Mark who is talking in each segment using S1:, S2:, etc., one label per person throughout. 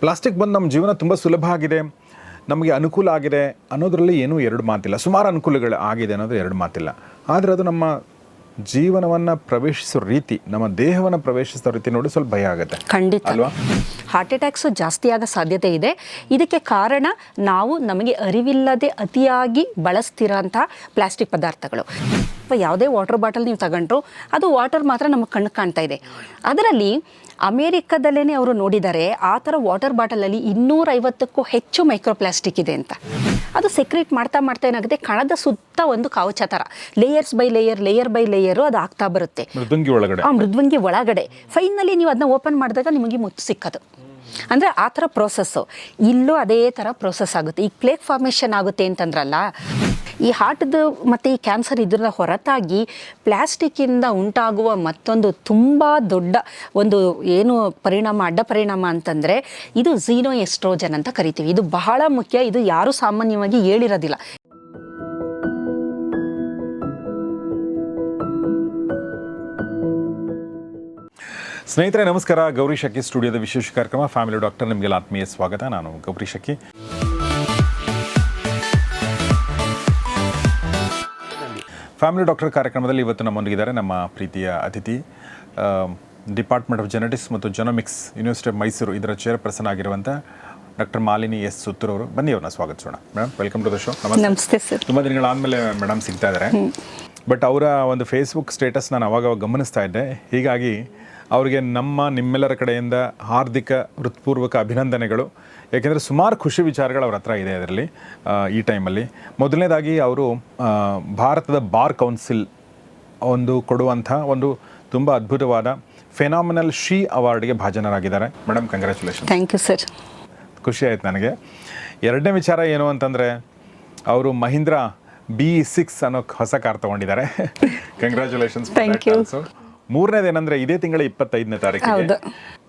S1: Plastic ಬಂದು ನಮ್ಮ ಜೀವನ ತುಂಬ ಸುಲಭ ಆಗಿದೆ ನಮಗೆ ಅನುಕೂಲ ಆಗಿದೆ ಅನ್ನೋದರಲ್ಲಿ ಏನೂ ಎರಡು ಮಾತಿಲ್ಲ. ಸುಮಾರು ಅನುಕೂಲಗಳು ಆಗಿದೆ ಅನ್ನೋದು ಎರಡು ಮಾತಿಲ್ಲ. ಆದರೆ ಅದು ನಮ್ಮ ಜೀವನವನ್ನು ಪ್ರವೇಶಿಸೋ ರೀತಿ ನಮ್ಮ ದೇಹವನ್ನು ಪ್ರವೇಶಿಸೋ ರೀತಿ ನೋಡಿ ಸ್ವಲ್ಪ ಭಯ ಆಗುತ್ತೆ.
S2: ಖಂಡಿತ.
S1: ಅಲ್ವಾ?
S2: ಹಾರ್ಟ್ ಅಟ್ಯಾಕ್ಸು ಜಾಸ್ತಿಯಾದ ಆಗೋ ಸಾಧ್ಯತೆ ಇದೆ. ಇದಕ್ಕೆ ಕಾರಣ ನಾವು ನಮಗೆ ಅರಿವಿಲ್ಲದೆ ಅತಿಯಾಗಿ ಬಳಸ್ತಿರೋಂಥ ಪ್ಲಾಸ್ಟಿಕ್ ಪದಾರ್ಥಗಳು. ಅಥವಾ ಯಾವುದೇ ವಾಟರ್ ಬಾಟಲ್ ನೀವು ತಗೊಂಡ್ರು ಅದು ವಾಟರ್ ಮಾತ್ರ ನಮ್ಮ ಕಣ್ಣು ಕಾಣ್ತಾ ಇದೆ. ಅದರಲ್ಲಿ ಅಮೇರಿಕದಲ್ಲೇ ಅವರು ನೋಡಿದರೆ ಆ ಥರ ವಾಟರ್ ಬಾಟಲಲ್ಲಿ ಇನ್ನೂರೈವತ್ತಕ್ಕೂ ಹೆಚ್ಚು ಮೈಕ್ರೋಪ್ಲಾಸ್ಟಿಕ್ ಇದೆ ಅಂತ. ಅದು ಸೆಕ್ರೇಟ್ ಮಾಡ್ತಾ ಮಾಡ್ತಾ ಏನಾಗುತ್ತೆ ಕಣದ ಸುತ್ತ ಒಂದು ಕವಚ ಥರ. Layers by layer layer by layer ಅದು ಆಗ್ತಾ ಬರುತ್ತೆ.
S1: ಮೃದಂಗಿ ಒಳಗಡೆ.
S2: ಆ ಮೃದ್ವಂಗಿ ಒಳಗಡೆ. ಫೈನಲಿ ನೀವು ಅದನ್ನ ಓಪನ್ ಮಾಡಿದಾಗ ನಿಮಗೆ ಮುತ್ತು ಸಿಕ್ಕದು. ಅಂದರೆ ಆ ಥರ ಪ್ರೋಸೆಸ್ಸು ಇಲ್ಲೂ ಅದೇ ಥರ ಪ್ರೋಸೆಸ್ ಆಗುತ್ತೆ. ಈಗ ಪ್ಲೇಟ್ ಫಾರ್ಮೇಷನ್ ಆಗುತ್ತೆ ಅಂತಂದ್ರಲ್ಲ ಈ ಹಾರ್ಟ್ದು ಮತ್ತು ಈ ಕ್ಯಾನ್ಸರ್ ಇದರ ಹೊರತಾಗಿ ಪ್ಲ್ಯಾಸ್ಟಿಕ್ಕಿಂದ ಉಂಟಾಗುವ ಮತ್ತೊಂದು ತುಂಬ ದೊಡ್ಡ ಒಂದು ಏನು ಪರಿಣಾಮ, ಅಡ್ಡ ಪರಿಣಾಮ ಅಂತಂದರೆ ಇದು ಝೀನೋ ಎಸ್ಟ್ರೋಜನ್ ಅಂತ ಕರಿತೀವಿ. ಇದು ಬಹಳ ಮುಖ್ಯ, ಇದು ಯಾರೂ ಸಾಮಾನ್ಯವಾಗಿ ಹೇಳಿರೋದಿಲ್ಲ.
S1: ಸ್ನೇಹಿತರೆ, ನಮಸ್ಕಾರ. ಗೌರಿ ಶಕ್ಕಿ ಸ್ಟುಡಿಯೋದ ವಿಶೇಷ ಕಾರ್ಯಕ್ರಮ. ಫ್ಯಾಮಿಲಿ ಡಾಕ್ಟರ್, ನಿಮಗೆಲ್ಲ ಆತ್ಮೀಯ ಸ್ವಾಗತ. ನಾನು ಗೌರಿ ಶಕ್ಕಿ ಫ್ಯಾಮಿಲಿ ಡಾಕ್ಟರ್ ಕಾರ್ಯಕ್ರಮದಲ್ಲಿ ಇವತ್ತು ನಮ್ಮೊಂದಿಗಿದ್ದಾರೆ ನಮ್ಮ ಪ್ರೀತಿಯ ಅತಿಥಿ ಡಿಪಾರ್ಟ್ಮೆಂಟ್ ಆಫ್ ಜೆನೆಟಿಕ್ಸ್ ಮತ್ತು ಜೆನೋಮಿಕ್ಸ್ ಯೂನಿವರ್ಸಿಟಿ ಆಫ್ ಮೈಸೂರು ಇದರ ಚೇರ್ಪರ್ಸನ್ ಆಗಿರುವಂಥ ಡಾಕ್ಟರ್ ಮಾಲಿನಿ ಎಸ್ ಸುತ್ತೂರ್ ಅವರು. ಬನ್ನಿ ಅವ್ರನ್ನ ಸ್ವಾಗತಿಸೋಣ. Madam welcome to the show ನಮಸ್ತೆ.
S2: ಸರ್.
S1: ತುಂಬ ದಿನಗಳಾದಮೇಲೆ ಮೇಡಮ್ ಸಿಗ್ತಾ ಇದ್ದಾರೆ ಬಟ್ ಅವರ ಒಂದು ಫೇಸ್ಬುಕ್ ಸ್ಟೇಟಸ್ ನಾನು ಅವಾಗವಾಗ ಅವಾಗ ಗಮನಿಸ್ತಾ ಇದ್ದೆ. ಹೀಗಾಗಿ ಅವರಿಗೆ ನಮ್ಮ ನಿಮ್ಮೆಲ್ಲರ ಕಡೆಯಿಂದ ಹಾರ್ದಿಕ ಹೃತ್ಪೂರ್ವಕ ಅಭಿನಂದನೆಗಳು. ಯಾಕೆಂದರೆ ಸುಮಾರು ಖುಷಿ ವಿಚಾರಗಳು ಅವ್ರ ಹತ್ರ ಇದೆ ಅದರಲ್ಲಿ ಈ ಟೈಮಲ್ಲಿ. ಮೊದಲನೇದಾಗಿ ಅವರು ಭಾರತದ ಬಾರ್ ಕೌನ್ಸಿಲ್ ಒಂದು ಕೊಡುವಂಥ ಒಂದು ತುಂಬ ಅದ್ಭುತವಾದ ಫೆನಾಮಿನಲ್ ಶಿ ಅವಾರ್ಡ್ಗೆ ಭಾಜನರಾಗಿದ್ದಾರೆ. Madam congratulation
S2: thank you sir
S1: ಖುಷಿ ಆಯ್ತು ನನಗೆ. ಎರಡನೇ ವಿಚಾರ ಏನು ಅಂತಂದರೆ ಅವರು ಮಹೀಂದ್ರ ಬಿ ಸಿಕ್ಸ್ ಅನ್ನೋ ಹೊಸ ಕಾರ್ ತಗೊಂಡಿದ್ದಾರೆ. Congratulations
S2: you you.
S1: ಮೂರನೇದು ಏನಂದ್ರೆ ಇದೇ ತಿಂಗಳ ಇಪ್ಪತ್ತೈದನೇ ತಾರೀಕಿಗೆ.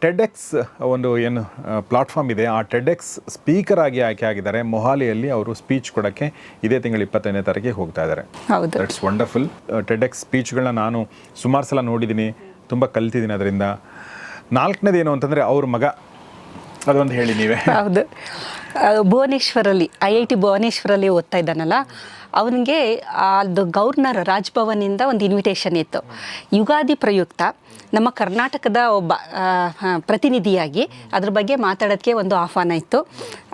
S1: ಟೆಡೆಕ್ಸ್ ಒಂದು ಏನು ಪ್ಲಾಟ್ಫಾರ್ಮ್ ಇದೆ. ಆ ಟೆಡೆಕ್ಸ್ ಸ್ಪೀಕರ್ ಆಗಿ ಆಯ್ಕೆ ಆಗಿದ್ದಾರೆ. ಮೊಹಾಲಿಯಲ್ಲಿ ಅವರು ಸ್ಪೀಚ್ ಕೊಡೋಕ್ಕೆ ಇದೇ ತಿಂಗಳ ಇಪ್ಪತ್ತೈದನೇ ತಾರೀಕಿಗೆ ಹೋಗ್ತಾ ಇದ್ದಾರೆ. ದಟ್ಸ್ ವಂಡರ್ಫುಲ್ ಟೆಡೆಕ್ಸ್ ಸ್ಪೀಚ್ಗಳನ್ನ ನಾನು ಸುಮಾರು ಸಲ ನೋಡಿದ್ದೀನಿ ತುಂಬ ಕಲ್ತಿದ್ದೀನಿ ಅದರಿಂದ. ನಾಲ್ಕನೇದು ಏನು ಅಂತಂದರೆ ಅವ್ರ ಮಗ. ಅದೊಂದು ಹೇಳಿ ನೀವೇ.
S2: ಹೌದು. ಭುವನೇಶ್ವರಲ್ಲಿ ಐ ಐ ಟಿ ಭುವನೇಶ್ವರಲ್ಲಿ ಓದ್ತಾ ಇದ್ದಾನಲ್ಲ? ಅವನಿಗೆ ಅದು ಗೌರ್ನರ್ ರಾಜ್ಭವನಿಂದ ಒಂದು ಇನ್ವಿಟೇಷನ್ ಇತ್ತು. ಯುಗಾದಿ ಪ್ರಯುಕ್ತ ನಮ್ಮ ಕರ್ನಾಟಕದ ಒಬ್ಬ ಪ್ರತಿನಿಧಿಯಾಗಿ ಅದ್ರ ಬಗ್ಗೆ ಮಾತಾಡೋಕ್ಕೆ ಒಂದು ಆಹ್ವಾನ ಇತ್ತು.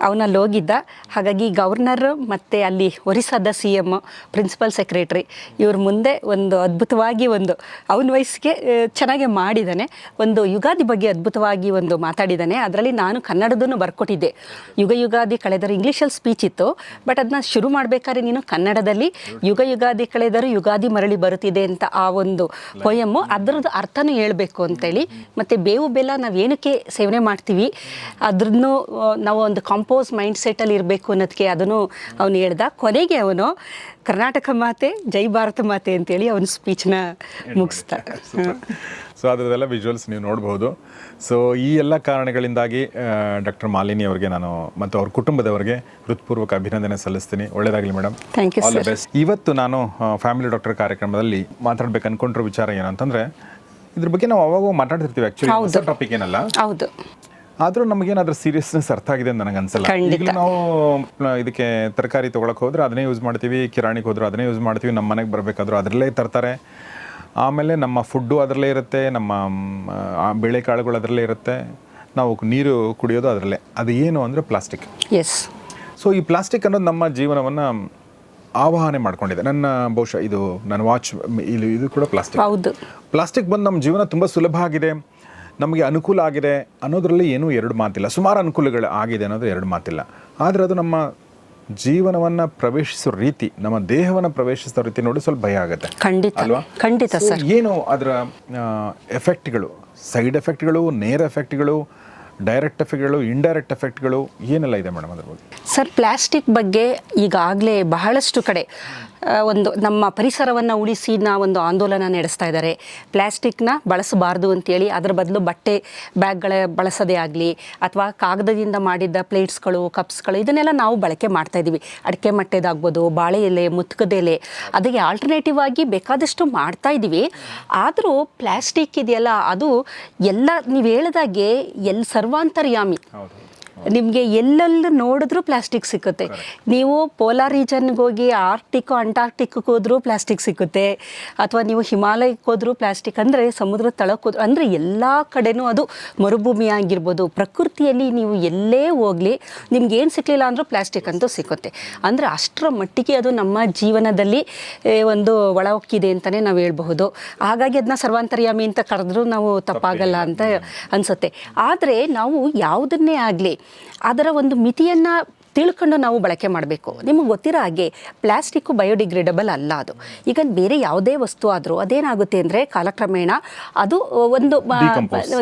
S2: ಅವನಲ್ಲಿ ಹೋಗಿದ್ದ ಹಾಗಾಗಿ ಗವರ್ನರ್ ಮತ್ತು ಅಲ್ಲಿ ಒರಿಸ್ಸಾದ ಸಿ ಎಂ ಪ್ರಿನ್ಸಿಪಲ್ ಸೆಕ್ರೆಟ್ರಿ ಇವ್ರ ಮುಂದೆ ಒಂದು ಅದ್ಭುತವಾಗಿ ಒಂದು, ಅವನ ವಯಸ್ಸಿಗೆ ಚೆನ್ನಾಗೆ ಮಾಡಿದ್ದಾನೆ. ಒಂದು ಯುಗಾದಿ ಬಗ್ಗೆ ಅದ್ಭುತವಾಗಿ ಒಂದು ಮಾತಾಡಿದ್ದಾನೆ. ಅದರಲ್ಲಿ ನಾನು ಕನ್ನಡದನ್ನು ಬರ್ಕೊಟ್ಟಿದ್ದೆ. ಯುಗ ಯುಗಾದಿ ಕಳೆದರೆ ಇಂಗ್ಲೀಷಲ್ಲಿ ಸ್ಪೀಚ್ ಇತ್ತು. ಬಟ್ ಅದನ್ನ ಶುರು ಮಾಡಬೇಕಾದ್ರೆ ನೀನು ಕನ್ನಡದಲ್ಲಿ ಯುಗ ಯುಗಾದಿ ಕಳೆದರೂ ಯುಗಾದಿ ಮರಳಿ ಬರುತ್ತಿದೆ ಅಂತ ಆ ಒಂದು ಪೊಯಮ್ಮು ಅದರದ್ದು ಅರ್ಥನೂ ಹೇಳಬೇಕು ಅಂತೇಳಿ. ಮತ್ತು ಬೇವು ಬೆಲ್ಲ ನಾವು ಏನಕ್ಕೆ ಸೇವನೆ ಮಾಡ್ತೀವಿ? ಅದ್ರನ್ನು ನಾವು ಒಂದು ಕಾಂಪೋಸ್ ಮೈಂಡ್ ಸೆಟ್ಟಲ್ಲಿ ಇರಬೇಕು ಅನ್ನೋದಕ್ಕೆ ಅದನ್ನು ಅವನು ಹೇಳ್ದ. ಕೊನೆಗೆ ಅವನು ಕರ್ನಾಟಕ ಮಾತೆ ಜೈ ಭಾರತ ಮಾತೆ ಅಂತೇಳಿ ಅವನ ಸ್ಪೀಚ್ನ ಮುಗಿಸ್ತಾರೆ
S1: ಸೊ ಅದರದೆಲ್ಲ ವಿಜುವಲ್ಸ್ ನೀವು ನೋಡ್ಬೋದು. ಸೊ ಈ ಎಲ್ಲ ಕಾರಣಗಳಿಂದಾಗಿ ಡಾಕ್ಟರ್ ಮಾಲಿನಿ ಅವರಿಗೆ ನಾನು ಮತ್ತು ಅವ್ರ ಕುಟುಂಬದವರಿಗೆ ಹೃತ್ಪೂರ್ವಕ ಅಭಿನಂದನೆ ಸಲ್ಲಿಸ್ತೀನಿ. ಒಳ್ಳೇದಾಗಲಿ madam
S2: thank you
S1: all the best ಇವತ್ತು ನಾನು ಫ್ಯಾಮಿಲಿ ಡಾಕ್ಟರ್ ಕಾರ್ಯಕ್ರಮದಲ್ಲಿ ಮಾತಾಡ್ಬೇಕು ಅನ್ಕೊಂಡಿರೋ ವಿಚಾರ ಏನಂತಂದರೆ ಇದ್ರ ಬಗ್ಗೆ ನಾವು ಅವಾಗ ಮಾತಾಡ್ತಿರ್ತೀವಿ ಆ್ಯಕ್ಚುಲಿ ಟಾಪಿಕ್ ಏನಲ್ಲ.
S2: ಹೌದು.
S1: ಆದ್ರೂ ನಮಗೇನಾದ್ರೂ ಸೀರಿಯಸ್ನೆಸ್ ಅರ್ಥ ಆಗಿದೆ ಅಂತ ನನಗೆ ಅನ್ಸಲ್ಲ. ಈಗಲೂ ನಾವು ಇದಕ್ಕೆ ತರಕಾರಿ ತೊಗೊಳಕ್ ಹೋದ್ರೆ ಅದನ್ನೇ ಯೂಸ್ ಮಾಡ್ತೀವಿ ಕಿರಾಣಿಗೆ ಹೋದ್ರೆ ಅದನ್ನೇ ಯೂಸ್ ಮಾಡ್ತೀವಿ ನಮ್ಮ ಮನೆಗೆ ಬರಬೇಕಾದ್ರೂ ಅದರಲ್ಲೇ ತರ್ತಾರೆ. ಆಮೇಲೆ ನಮ್ಮ ಫುಡ್ಡು ಅದರಲ್ಲೇ ಇರುತ್ತೆ ನಮ್ಮ ಬೇಳೆಕಾಳುಗಳು ಅದರಲ್ಲೇ ಇರುತ್ತೆ. ನಾವು ನೀರು ಕುಡಿಯೋದು ಅದರಲ್ಲೇ. ಅದು ಏನು ಅಂದರೆ ಪ್ಲಾಸ್ಟಿಕ್
S2: ಎಸ್
S1: ಸೊ ಈ ಪ್ಲಾಸ್ಟಿಕ್ ಅನ್ನೋದು ನಮ್ಮ ಜೀವನವನ್ನು ಆವಾಹನೆ ಮಾಡ್ಕೊಂಡಿದೆ. ನನ್ನ ಬಹುಶಃ ಇದು ನನ್ನ ವಾಚ್ ಇದು ಇದು ಕೂಡ ಪ್ಲಾಸ್ಟಿಕ್
S2: ಹೌದು.
S1: ಪ್ಲಾಸ್ಟಿಕ್ ಬಂದು ನಮ್ಮ ಜೀವನ ತುಂಬ ಸುಲಭ ಆಗಿದೆ. ನಮಗೆ ಅನುಕೂಲ ಆಗಿದೆ ಅನ್ನೋದರಲ್ಲಿ ಏನೂ ಎರಡು ಮಾತಿಲ್ಲ. ಸುಮಾರು ಅನುಕೂಲಗಳು ಆಗಿದೆ ಅನ್ನೋದು ಎರಡು ಮಾತಿಲ್ಲ. ಆದರೆ ಅದು ನಮ್ಮ ಜೀವನವನ್ನು ಪ್ರವೇಶಿಸೋ ರೀತಿ ನಮ್ಮ ದೇಹವನ್ನು ಪ್ರವೇಶಿಸೋ ರೀತಿ ನೋಡಿ ಸ್ವಲ್ಪ ಭಯ ಆಗುತ್ತೆ.
S2: ಖಂಡಿತ.
S1: ಅಲ್ವಾ?
S2: ಖಂಡಿತ ಸರ್.
S1: ಏನು ಅದರ ಎಫೆಕ್ಟ್ಗಳು ಸೈಡ್ ಎಫೆಕ್ಟ್ಗಳು ನೇರ ಎಫೆಕ್ಟ್ಗಳು ಡೈರೆಕ್ಟ್ ಎಫೆಕ್ಟ್ಗಳು ಇಂಡೈರೆಕ್ಟ್ ಎಫೆಕ್ಟ್ಗಳು ಏನೆಲ್ಲ ಇದೆ ಮೇಡಮ್ ಅದ್ರ ಬಗ್ಗೆ?
S2: ಸರ್ ಪ್ಲಾಸ್ಟಿಕ್ ಬಗ್ಗೆ ಈಗಾಗಲೇ ಬಹಳಷ್ಟು ಕಡೆ ಒಂದು ನಮ್ಮ ಪರಿಸರವನ್ನು ಉಳಿಸಿ ಒಂದು ಆಂದೋಲನ ನಡೆಸ್ತಾ ಇದ್ದಾರೆ. ಪ್ಲ್ಯಾಸ್ಟಿಕ್ನ ಬಳಸಬಾರ್ದು ಅಂತೇಳಿ ಅದರ ಬದಲು ಬಟ್ಟೆ ಬ್ಯಾಗ್ಗಳ ಬಳಸೋದೇ ಆಗಲಿ ಅಥವಾ ಕಾಗದದಿಂದ ಮಾಡಿದ್ದ ಪ್ಲೇಟ್ಸ್ಗಳು, ಕಪ್ಸ್ಗಳು ಇದನ್ನೆಲ್ಲ ನಾವು ಬಳಕೆ ಮಾಡ್ತಾ ಇದ್ದೀವಿ. ಅಡಿಕೆ ಮಟ್ಟೆದಾಗ್ಬೋದು, ಬಾಳೆ ಎಲೆ, ಮುತ್ಕದ ಎಲೆ ಅದಕ್ಕೆ ಆಲ್ಟರ್ನೇಟಿವ್ ಆಗಿ ಬೇಕಾದಷ್ಟು ಮಾಡ್ತಾ ಇದ್ದೀವಿ. ಆದರೂ ಪ್ಲ್ಯಾಸ್ಟಿಕ್ ಇದೆಯಲ್ಲ ಅದು ಎಲ್ಲ ನೀವು ಹೇಳ್ದಾಗೆ ಎಲ್ಲಿ ಸರ್ವಾಂತರ್ಯಾಮಿ. ನಿಮಗೆ ಎಲ್ಲೆಲ್ಲೂ ನೋಡಿದ್ರೂ ಪ್ಲಾಸ್ಟಿಕ್ ಸಿಕ್ಕುತ್ತೆ. ನೀವು ಪೋಲಾರ್ ರೀಜನ್ಗೆ ಹೋಗಿ ಆರ್ಟಿಕ್ ಅಂಟಾರ್ಟಿಕ್ ಹೋದ್ರೂ ಪ್ಲಾಸ್ಟಿಕ್ ಸಿಕ್ಕುತ್ತೆ. ಅಥವಾ ನೀವು ಹಿಮಾಲಯಕ್ಕೆ ಹೋದ್ರೂ ಪ್ಲಾಸ್ಟಿಕ್ ಅಂದರೆ ಸಮುದ್ರ ತಳಕ್ಕೆ ಹೋದ್ರು ಅಂದರೆ ಎಲ್ಲ ಕಡೆನೂ ಅದು ಮರುಭೂಮಿ ಆಗಿರ್ಬೋದು. ಪ್ರಕೃತಿಯಲ್ಲಿ ನೀವು ಎಲ್ಲೇ ಹೋಗಲಿ ನಿಮ್ಗೆ ಏನು ಸಿಕ್ಕಲಿಲ್ಲ ಅಂದರೂ ಪ್ಲಾಸ್ಟಿಕ್ ಅಂತೂ ಸಿಕ್ಕುತ್ತೆ. ಅಂದರೆ ಅಷ್ಟರ ಮಟ್ಟಿಗೆ ಅದು ನಮ್ಮ ಜೀವನದಲ್ಲಿ ಒಂದು ಒಳಹೊಕ್ಕಿದೆ ಅಂತಲೇ ನಾವು ಹೇಳ್ಬಹುದು. ಹಾಗಾಗಿ ಅದನ್ನ ಸರ್ವಾಂತರ್ಯಾಮಿ ಅಂತ ಕರೆದ್ರೂ ನಾವು ತಪ್ಪಾಗಲ್ಲ ಅಂತ ಅನಿಸುತ್ತೆ. ಆದರೆ ನಾವು ಯಾವುದನ್ನೇ ಆಗಲಿ ಅದರ ಒಂದು ಮಿತಿಯನ್ನು ತಿಳ್ಕೊಂಡು ನಾವು ಬಳಕೆ ಮಾಡಬೇಕು. ನಿಮಗೆ ಗೊತ್ತಿರೋ ಹಾಗೆ ಪ್ಲಾಸ್ಟಿಕ್ಕು ಬಯೋಡಿಗ್ರೇಡಬಲ್ ಅಲ್ಲ ಅದು. ಈಗ ಬೇರೆ ಯಾವುದೇ ವಸ್ತು ಆದರೂ ಅದೇನಾಗುತ್ತೆ ಅಂದರೆ ಕಾಲಕ್ರಮೇಣ ಅದು ಒಂದು.